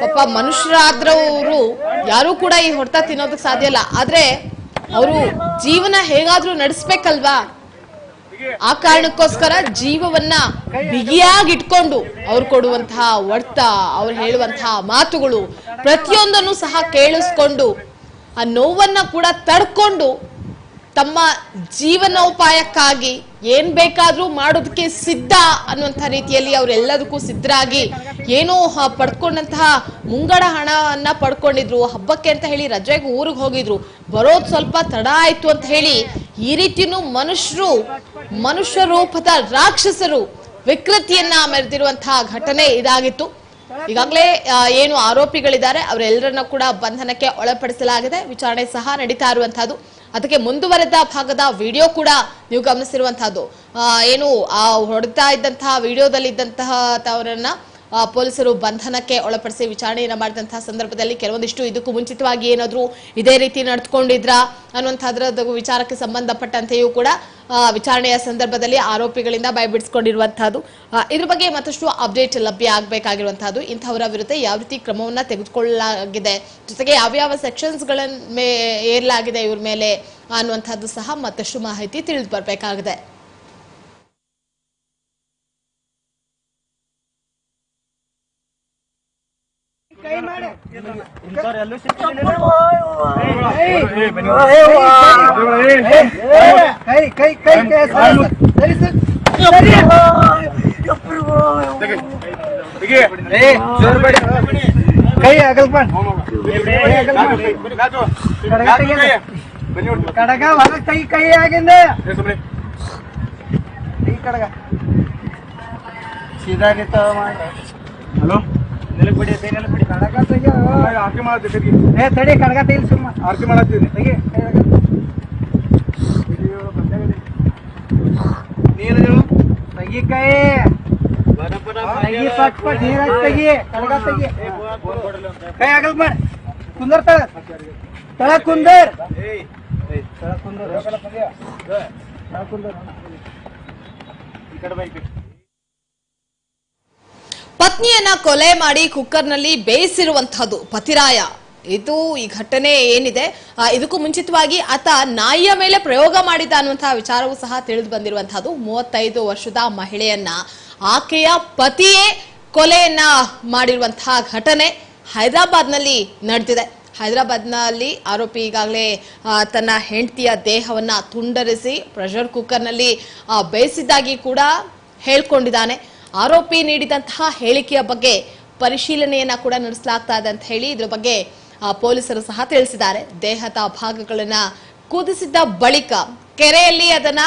ಪಾಪ ಮನುಷ್ಯರಾದ್ರವರು ಯಾರು ಕೂಡ ಈ ಹೊಡೆತ ತಿನ್ನೋದಕ್ಕೆ ಸಾಧ್ಯ ಇಲ್ಲ. ಆದ್ರೆ ಅವರು ಜೀವನ ಹೇಗಾದ್ರೂ ನಡೆಸ್ಬೇಕಲ್ವಾ? ಆ ಕಾರಣಕ್ಕೋಸ್ಕರ ಜೀವವನ್ನ ಬಿಗಿಯಾಗಿ ಇಟ್ಕೊಂಡು ಅವ್ರು ಕೊಡುವಂತಹ ಹೊಡ್ತ ಅವ್ರು ಹೇಳುವಂತಹ ಮಾತುಗಳು ಪ್ರತಿಯೊಂದನ್ನು ಸಹ ಕೇಳಿಸ್ಕೊಂಡು ಆ ನೋವನ್ನ ಕೂಡ ತಡ್ಕೊಂಡು ತಮ್ಮ ಜೀವನೋಪಾಯಕ್ಕಾಗಿ ಏನ್ ಬೇಕಾದ್ರೂ ಮಾಡೋದಕ್ಕೆ ಸಿದ್ಧ ಅನ್ನುವಂಥ ರೀತಿಯಲ್ಲಿ ಅವರೆಲ್ಲದಕ್ಕೂ ಸಿದ್ಧರಾಗಿ ಏನೋ ಪಡ್ಕೊಂಡಂತಹ ಮುಂಗಡ ಹಣವನ್ನ ಪಡ್ಕೊಂಡಿದ್ರು, ಹಬ್ಬಕ್ಕೆ ಅಂತ ಹೇಳಿ ರಜೆಗೆ ಊರಿಗೆ ಹೋಗಿದ್ರು, ಬರೋದ್ ಸ್ವಲ್ಪ ತಡ ಆಯ್ತು ಅಂತ ಹೇಳಿ ಈ ರೀತಿಯೂ ಮನುಷ್ಯರು, ಮನುಷ್ಯ ರೂಪದ ರಾಕ್ಷಸರು ವಿಕೃತಿಯನ್ನ ಮೆರೆದಿರುವಂತಹ ಘಟನೆ ಇದಾಗಿತ್ತು. ಈಗಾಗಲೇ ಏನು ಆರೋಪಿಗಳಿದ್ದಾರೆ, ಅವರೆಲ್ಲರನ್ನ ಕೂಡ ಬಂಧನಕ್ಕೆ ಒಳಪಡಿಸಲಾಗಿದೆ. ವಿಚಾರಣೆ ಸಹ ನಡೀತಾ ಇರುವಂತಹದ್ದು. ಅದಕ್ಕೆ ಮುಂದುವರೆದ ಭಾಗದ ವಿಡಿಯೋ ಕೂಡ ನೀವು ಗಮನಿಸಿರುವಂತಹದ್ದು. ಏನು ಆ ಹೊಡೆತಾ ಇದ್ದಂತಹ ವಿಡಿಯೋದಲ್ಲಿ ಇದ್ದಂತಹ ತವರನ್ನ ಪೊಲೀಸರು ಬಂಧನಕ್ಕೆ ಒಳಪಡಿಸಿ ವಿಚಾರಣೆಯನ್ನು ಮಾಡಿದಂತಹ ಸಂದರ್ಭದಲ್ಲಿ ಕೆಲವೊಂದಿಷ್ಟು ಇದಕ್ಕೂ ಮುಂಚಿತವಾಗಿ ಏನಾದರೂ ಇದೇ ರೀತಿ ನಡೆದುಕೊಂಡಿದ್ರ ಅನ್ನುವಂಥದ್ರ ವಿಚಾರಕ್ಕೆ ಸಂಬಂಧಪಟ್ಟಂತೆಯೂ ಕೂಡ ವಿಚಾರಣೆಯ ಸಂದರ್ಭದಲ್ಲಿ ಆರೋಪಿಗಳಿಂದ ಬಯಬಿಡಿಸಿಕೊಂಡಿರುವಂತಹದ್ದು ಇದ್ರ ಬಗ್ಗೆ ಮತ್ತಷ್ಟು ಅಪ್ಡೇಟ್ ಲಭ್ಯ ಆಗಬೇಕಾಗಿರುವಂತಹದ್ದು ಇಂಥವರ ವಿರುದ್ಧ ಯಾವ ರೀತಿ ಕ್ರಮವನ್ನ ತೆಗೆದುಕೊಳ್ಳಲಾಗಿದೆ, ಜೊತೆಗೆ ಯಾವ್ಯಾವ ಸೆಕ್ಷನ್ಸ್ ಮೇ ಏರ್ಲಾಗಿದೆ ಇವ್ರ ಮೇಲೆ ಅನ್ನುವಂಥದ್ದು ಸಹ ಮತ್ತಷ್ಟು ಮಾಹಿತಿ ತಿಳಿದು ಬರಬೇಕಾಗಿದೆ. ಕೈ ಕೈ ಕೈ ಕೈ ಕಡಗ ಹೊರ ಕೈ ಕೈ ಆಗಿಂದ ಈ ಕಡಗ ಸೀದಾ ನಿಂತ ಹಲೋ ಕಡಗ ತೆಗಿ ಆರ್ತಿ ಮಾಡತ್ತಿ ಏ ತಡಿ ಕಡಗ ತೆಗಿ ಸುಮ್ಮ ಆರ್ತಿ ಮಾಡತ್ತೀನಿ ತೆಗಿ ತೆಗಿ ಕೈ ತೆಗಿ ಪಟ್ ಪಟ್ ನೀರಾಗಿ ತೆಗಿ ಕಡಗ ತೆಗಿ ಕೈ ಆಗಲ್ ಮಾಡ್ ಕುಂದರ್ ತಳ ತಳ ಕುಂದರ್ ತಳ ಕುಂದರ್ ತಳ ಕುಂದರ್ ಈ ಕಡೆ ಬಾ ಈ ಕಡೆ ಪತ್ನಿಯನ್ನ ಕೊಲೆ ಮಾಡಿ ಕುಕ್ಕರ್ನಲ್ಲಿ ಬೇಯಿಸಿರುವಂತಹದ್ದು ಪತಿರಾಯ. ಇದು ಈ ಘಟನೆ ಏನಿದೆ? ಇದಕ್ಕೂ ಮುಂಚಿತವಾಗಿ ಆತ ನಾಯಿಯ ಮೇಲೆ ಪ್ರಯೋಗ ಮಾಡಿದ ಅನ್ನುವಂತಹ ವಿಚಾರವೂ ಸಹ ತಿಳಿದು ಬಂದಿರುವಂತಹದ್ದು. ಮೂವತ್ತೈದು ವರ್ಷದ ಮಹಿಳೆಯನ್ನ, ಆಕೆಯ ಪತಿಯೇ ಕೊಲೆಯನ್ನ ಮಾಡಿರುವಂತಹ ಘಟನೆ ಹೈದರಾಬಾದ್ನಲ್ಲಿ ನಡೆದಿದೆ. ಹೈದರಾಬಾದ್ನಲ್ಲಿ ಆರೋಪಿ ಈಗಾಗಲೇ ತನ್ನ ಹೆಂಡತಿಯ ದೇಹವನ್ನ ತುಂಡರಿಸಿ, ಪ್ರೆಷರ್ ಕುಕ್ಕರ್ನಲ್ಲಿ ಬೇಯಿಸಿದ್ದಾಗಿ ಕೂಡ ಹೇಳ್ಕೊಂಡಿದ್ದಾನೆ. ಆರೋಪಿ ನೀಡಿದಂತಹ ಹೇಳಿಕೆಯ ಬಗ್ಗೆ ಪರಿಶೀಲನೆಯನ್ನ ಕೂಡ ನಡೆಸಲಾಗ್ತಾ ಇದೆ ಅಂತ ಹೇಳಿ ಇದ್ರ ಬಗ್ಗೆ ಪೊಲೀಸರು ಸಹ ತಿಳಿಸಿದ್ದಾರೆ. ದೇಹದ ಭಾಗಗಳನ್ನ ಕುದಿಸಿದ್ದ ಬಳಿಕ ಕೆರೆಯಲ್ಲಿ ಅದನ್ನ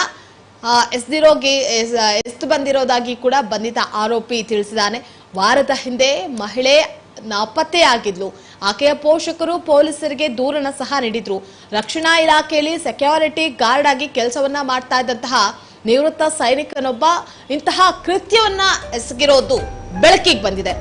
ಎಸ್ದಿರೋಗಿ, ಎಸ್- ಎಸ್ದು ಬಂದಿರೋದಾಗಿ ಕೂಡ ಬಂಧಿತ ಆರೋಪಿ ತಿಳಿಸಿದ್ದಾನೆ. ವಾರದ ಹಿಂದೆ ಮಹಿಳೆ ನಾಪತ್ತೆಯಾಗಿದ್ಲು ಆಕೆಯ ಪೋಷಕರು ಪೊಲೀಸರಿಗೆ ದೂರನ ಸಹ ನೀಡಿದ್ರು. ರಕ್ಷಣಾ ಇಲಾಖೆಯಲ್ಲಿ ಸೆಕ್ಯೂರಿಟಿ ಗಾರ್ಡ್ ಆಗಿ ಕೆಲಸವನ್ನ ಮಾಡ್ತಾ ಇದ್ದಂತಹ ನಿವೃತ್ತ ಸೈನಿಕನೊಬ್ಬ ಇಂತಹ ಕೃತ್ಯವನ್ನ ಎಸಗಿರೋದು ಬೆಳಕಿಗೆ ಬಂದಿದೆ.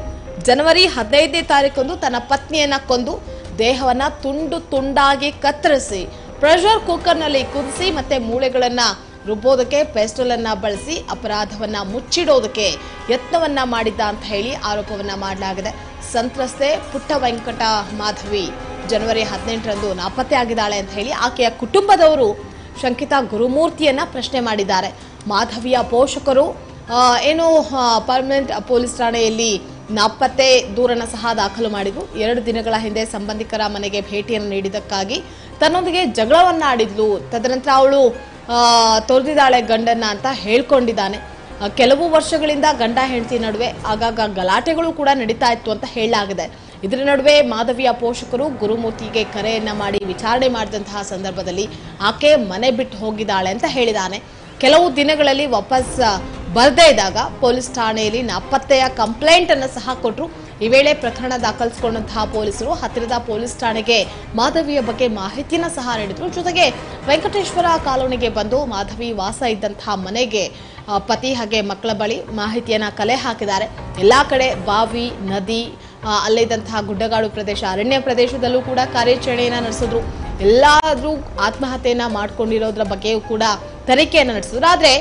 ಜನವರಿ ಹದಿನೈದನೇ ತಾರೀಕೊಂದು ತನ್ನ ಪತ್ನಿಯನ್ನ ಕೊಂದು ದೇಹವನ್ನ ತುಂಡು ತುಂಡಾಗಿ ಕತ್ತರಿಸಿ, ಪ್ರೆಷರ್ ಕುಕ್ಕರ್ನಲ್ಲಿ ಕುದಿಸಿ ಮತ್ತೆ ಮೂಳೆಗಳನ್ನ ರುಬ್ಬೋದಕ್ಕೆ ಪೆಸ್ಟಲ್ ಅನ್ನ ಬಳಸಿ ಅಪರಾಧವನ್ನ ಮುಚ್ಚಿಡೋದಕ್ಕೆ ಯತ್ನವನ್ನ ಮಾಡಿದ್ದ ಅಂತ ಹೇಳಿ ಆರೋಪವನ್ನ ಮಾಡಲಾಗಿದೆ. ಸಂತ್ರಸ್ತೆ ಪುಟ್ಟ ವೆಂಕಟ ಮಾಧವಿ ಜನವರಿ ಹದಿನೆಂಟರಂದು ನಾಪತ್ತೆ ಆಗಿದ್ದಾಳೆ ಅಂತ ಹೇಳಿ ಆಕೆಯ ಕುಟುಂಬದವರು ಶಂಕಿತ ಗುರುಮೂರ್ತಿಯನ್ನ ಪ್ರಶ್ನೆ ಮಾಡಿದ್ದಾರೆ. ಮಾಧವಿಯ ಪೋಷಕರು ಏನು ಪರ್ಮನೆಂಟ್ ಪೊಲೀಸ್ ಠಾಣೆಯಲ್ಲಿ ನಾಪತ್ತೆ ದೂರನ ಸಹ ದಾಖಲು ಮಾಡಿದ್ರು. ಎರಡು ದಿನಗಳ ಹಿಂದೆ ಸಂಬಂಧಿಕರ ಮನೆಗೆ ಭೇಟಿಯನ್ನು ನೀಡಿದ್ದಕ್ಕಾಗಿ ತನ್ನೊಂದಿಗೆ ಜಗಳವನ್ನು ಆಡಿದ್ಲು. ತದನಂತರ ಅವಳು ತೊರೆದಿದ್ದಾಳೆ ಗಂಡನ್ನ ಅಂತ ಹೇಳ್ಕೊಂಡಿದ್ದಾನೆ. ಕೆಲವು ವರ್ಷಗಳಿಂದ ಗಂಡ ಹೆಂಡತಿ ನಡುವೆ ಆಗಾಗ ಗಲಾಟೆಗಳು ಕೂಡ ನಡೀತಾ ಇತ್ತು ಅಂತ ಹೇಳಲಾಗಿದೆ. ಇದರ ನಡುವೆ ಮಾಧವಿಯ ಪೋಷಕರು ಗುರುಮೂರ್ತಿಗೆ ಕರೆಯನ್ನ ಮಾಡಿ ವಿಚಾರಣೆ ಮಾಡಿದಂತಹ ಸಂದರ್ಭದಲ್ಲಿ ಆಕೆ ಮನೆ ಬಿಟ್ಟು ಹೋಗಿದ್ದಾಳೆ ಅಂತ ಹೇಳಿದಾನೆ. ಕೆಲವು ದಿನಗಳಲ್ಲಿ ವಾಪಸ್ ಬರದೇ ಇದ್ದಾಗ ಪೊಲೀಸ್ ಠಾಣೆಯಲ್ಲಿ ನಾಪತ್ತೆಯ ಕಂಪ್ಲೇಂಟ್ ಅನ್ನು ಸಹ ಕೊಟ್ಟರು ಈ ವೇಳೆ ಪ್ರಕರಣ ದಾಖಲಿಸಿಕೊಂಡಂತಹ ಪೊಲೀಸರು ಹತ್ತಿರದ ಪೊಲೀಸ್ ಠಾಣೆಗೆ ಮಾಧವಿಯ ಬಗ್ಗೆ ಮಾಹಿತಿನ ಸಹ ನೀಡಿದ್ರು. ಜೊತೆಗೆ ವೆಂಕಟೇಶ್ವರ ಕಾಲೋನಿಗೆ ಬಂದು ಮಾಧವಿ ವಾಸ ಇದ್ದಂತಹ ಮನೆಗೆ ಪತಿ ಹಾಗೆ ಮಕ್ಕಳ ಬಳಿ ಮಾಹಿತಿಯನ್ನ ಕಲೆ ಹಾಕಿದ್ದಾರೆ. ಎಲ್ಲಾ ಕಡೆ ಬಾವಿ, ನದಿ ಅಲ್ಲಿದ್ದಂತಹ ಗುಡ್ಡಗಾಡು ಪ್ರದೇಶ, ಅರಣ್ಯ ಪ್ರದೇಶದಲ್ಲೂ ಕೂಡ ಕಾರ್ಯಾಚರಣೆಯನ್ನು ನಡೆಸಿದ್ರು. ಎಲ್ಲಾದರೂ ಆತ್ಮಹತ್ಯೆಯನ್ನು ಮಾಡ್ಕೊಂಡಿರೋದ್ರ ಬಗ್ಗೆಯೂ ಕೂಡ ತನಿಖೆಯನ್ನು ನಡೆಸಿದ್ರು. ಆದರೆ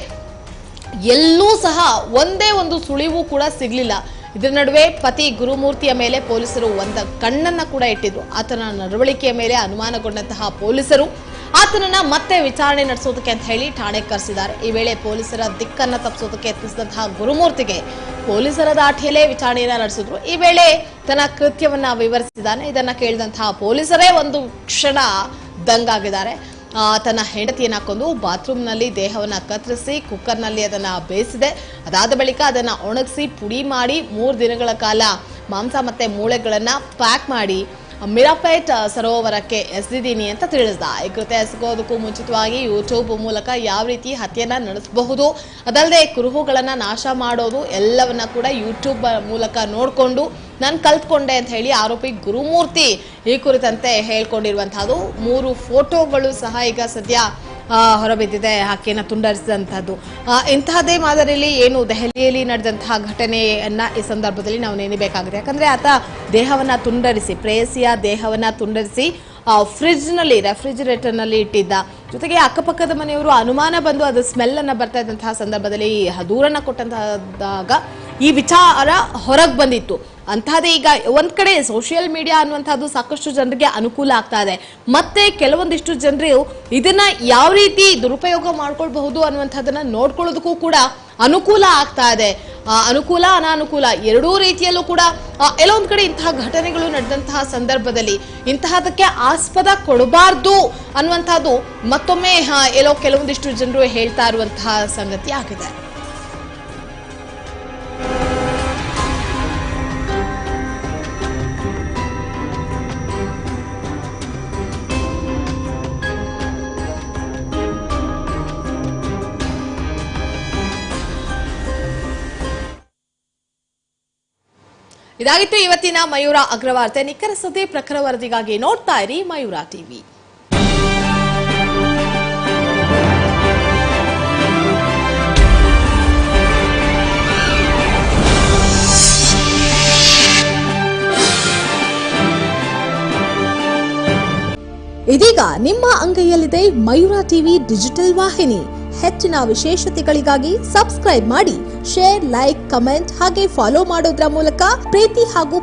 ಎಲ್ಲೂ ಸಹ ಒಂದೇ ಒಂದು ಸುಳಿವು ಕೂಡ ಸಿಗ್ಲಿಲ್ಲ. ಇದರ ನಡುವೆ ಪತಿ ಗುರುಮೂರ್ತಿಯ ಮೇಲೆ ಪೊಲೀಸರು ಒಂದ ಕಣ್ಣನ್ನ ಕೂಡ ಇಟ್ಟಿದ್ರು. ಆತನ ನಡವಳಿಕೆಯ ಮೇಲೆ ಅನುಮಾನಗೊಂಡಂತಹ ಪೊಲೀಸರು ಆತನನ್ನ ಮತ್ತೆ ವಿಚಾರಣೆ ನಡೆಸೋದಕ್ಕೆ ಅಂತ ಹೇಳಿ ಠಾಣೆ ಕರೆಸಿದ್ದಾರೆ. ಈ ವೇಳೆ ಪೊಲೀಸರ ದಿಕ್ಕನ್ನ ತಪ್ಪಿಸೋದಕ್ಕೆ ಯತ್ನಿಸಿದಂತಹ ಗುರುಮೂರ್ತಿಗೆ ಪೊಲೀಸರ ದಾಟಿಯಲ್ಲೇ ವಿಚಾರಣೆಯನ್ನ ನಡೆಸಿದ್ರು. ಈ ವೇಳೆ ತನ್ನ ಕೃತ್ಯವನ್ನ ವಿವರಿಸಿದ್ದಾನೆ. ಇದನ್ನ ಕೇಳಿದಂತಹ ಪೊಲೀಸರೇ ಒಂದು ಕ್ಷಣ ದಂಗಾಗಿದ್ದಾರೆ. ತನ್ನ ಹೆಂಡತಿಯನ್ನ ಕೊಂದು ಬಾತ್ರೂಮ್ನಲ್ಲಿ ದೇಹವನ್ನ ಕತ್ತರಿಸಿ ಕುಕ್ಕರ್ನಲ್ಲಿ ಅದನ್ನ ಬೇಯಿಸಿದೆ. ಅದಾದ ಬಳಿಕ ಅದನ್ನ ಒಣಗಿಸಿ ಪುಡಿ ಮಾಡಿ ಮೂರು ದಿನಗಳ ಕಾಲ ಮಾಂಸ ಮತ್ತೆ ಮೂಳೆಗಳನ್ನ ಪ್ಯಾಕ್ ಮಾಡಿ ಮಿರಾಪೇಟ್ ಸರೋವರಕ್ಕೆ ಎಸೆದಿದ್ದೀನಿ ಅಂತ ತಿಳಿಸಿದ. ಈ ಕೃತ್ಯ ಎಸಗೋದಕ್ಕೂ ಮುಂಚಿತವಾಗಿ ಯೂಟ್ಯೂಬ್ ಮೂಲಕ ಯಾವ ರೀತಿ ಹತ್ಯೆಯನ್ನು ನಡೆಸಬಹುದು, ಅದಲ್ಲದೆ ಕುರುಹುಗಳನ್ನು ನಾಶ ಮಾಡೋದು ಎಲ್ಲವನ್ನ ಕೂಡ ಯೂಟ್ಯೂಬ್ ಮೂಲಕ ನೋಡಿಕೊಂಡು ನಾನು ಕಲ್ತ್ಕೊಂಡೆ ಅಂತ ಹೇಳಿ ಆರೋಪಿ ಗುರುಮೂರ್ತಿ ಈ ಕುರಿತಂತೆ ಹೇಳ್ಕೊಂಡಿರುವಂತಹದ್ದು ಮೂರು ಫೋಟೋಗಳು ಸಹ ಈಗ ಸದ್ಯ ಹೊರಬಿದ್ದಿದೆ, ಆಕೆಯನ್ನು ತುಂಡರಿಸಿದಂಥದ್ದು ಇಂತಹದೇ ಮಾದರಿಯಲ್ಲಿ ಏನು ದೆಹಲಿಯಲ್ಲಿ ನಡೆದಂತಹ ಘಟನೆಯನ್ನು ಈ ಸಂದರ್ಭದಲ್ಲಿ ನಾವು ನೆನೆಬೇಕಾಗಿದೆ. ಯಾಕಂದರೆ ಆತ ದೇಹವನ್ನು ತುಂಡರಿಸಿ, ಪ್ರೇಯಸಿಯ ದೇಹವನ್ನು ತುಂಡರಿಸಿ ಫ್ರಿಜ್ನಲ್ಲಿ, ರೆಫ್ರಿಜಿರೇಟರ್ನಲ್ಲಿ ಇಟ್ಟಿದ್ದ. ಜೊತೆಗೆ ಅಕ್ಕಪಕ್ಕದ ಮನೆಯವರು ಅನುಮಾನ ಬಂದು ಅದು ಸ್ಮೆಲ್ಲನ್ನು ಬರ್ತಾ ಇದ್ದಂತಹ ಸಂದರ್ಭದಲ್ಲಿ ದೂರನ್ನು ಕೊಟ್ಟಂತಹದಾಗ ಈ ವಿಚಾರ ಹೊರಗೆ ಬಂದಿತ್ತು. ಅಂತಹದೇ ಈಗ ಒಂದ್ ಕಡೆ ಸೋಷಿಯಲ್ ಮೀಡಿಯಾ ಅನ್ನುವಂಥದ್ದು ಸಾಕಷ್ಟು ಜನರಿಗೆ ಅನುಕೂಲ ಆಗ್ತಾ ಇದೆ. ಮತ್ತೆ ಕೆಲವೊಂದಿಷ್ಟು ಜನರು ಇದನ್ನ ಯಾವ ರೀತಿ ದುರುಪಯೋಗ ಮಾಡ್ಕೊಳ್ಬಹುದು ಅನ್ನುವಂಥದ್ದನ್ನ ನೋಡ್ಕೊಳ್ಳೋದಕ್ಕೂ ಕೂಡ ಅನುಕೂಲ ಆಗ್ತಾ ಇದೆ. ಅನುಕೂಲ, ಅನಾನುಕೂಲ ಎರಡೂ ರೀತಿಯಲ್ಲೂ ಕೂಡ ಎಲ್ಲೊಂದ್ ಕಡೆ ಇಂತಹ ಘಟನೆಗಳು ನಡೆದಂತಹ ಸಂದರ್ಭದಲ್ಲಿ ಇಂತಹದಕ್ಕೆ ಆಸ್ಪದ ಕೊಡಬಾರ್ದು ಅನ್ನುವಂಥದ್ದು ಮತ್ತೊಮ್ಮೆ ಎಲ್ಲೋ ಕೆಲವೊಂದಿಷ್ಟು ಜನರು ಹೇಳ್ತಾ ಇರುವಂತಹ ಸಂಗತಿ ಆಗಿದೆ. ಇದಾಗಿತ್ತು ಇವತ್ತಿನ ಮಯೂರ ಅಗ್ರವಾರ್ತೆ. ನಿಖರ ಸುದ್ದಿ ಪ್ರಖರ ವರದಿಗಾಗಿ ನೋಡ್ತಾ ಇರಿ ಮಯೂರ ಟಿವಿ. ಇದೀಗ ನಿಮ್ಮ ಅಂಗೈಯಲ್ಲಿದೆ ಮಯೂರ ಟಿವಿ ಡಿಜಿಟಲ್ ವಾಹಿನಿ. ಹೆಚ್ಚಿನ ವಿಶೇಷತೆಗಳಿಗಾಗಿ ಸಬ್ಸ್ಕ್ರೈಬ್ ಮಾಡಿ ಶೇರ್ ಲೈಕ್ ಕಮೆಂಟ್ ಹಾಗೆ ಫಾಲೋ ಮಾಡೋದ್ರ ಮೂಲಕ ಪ್ರೀತಿ ಹಾಗೂ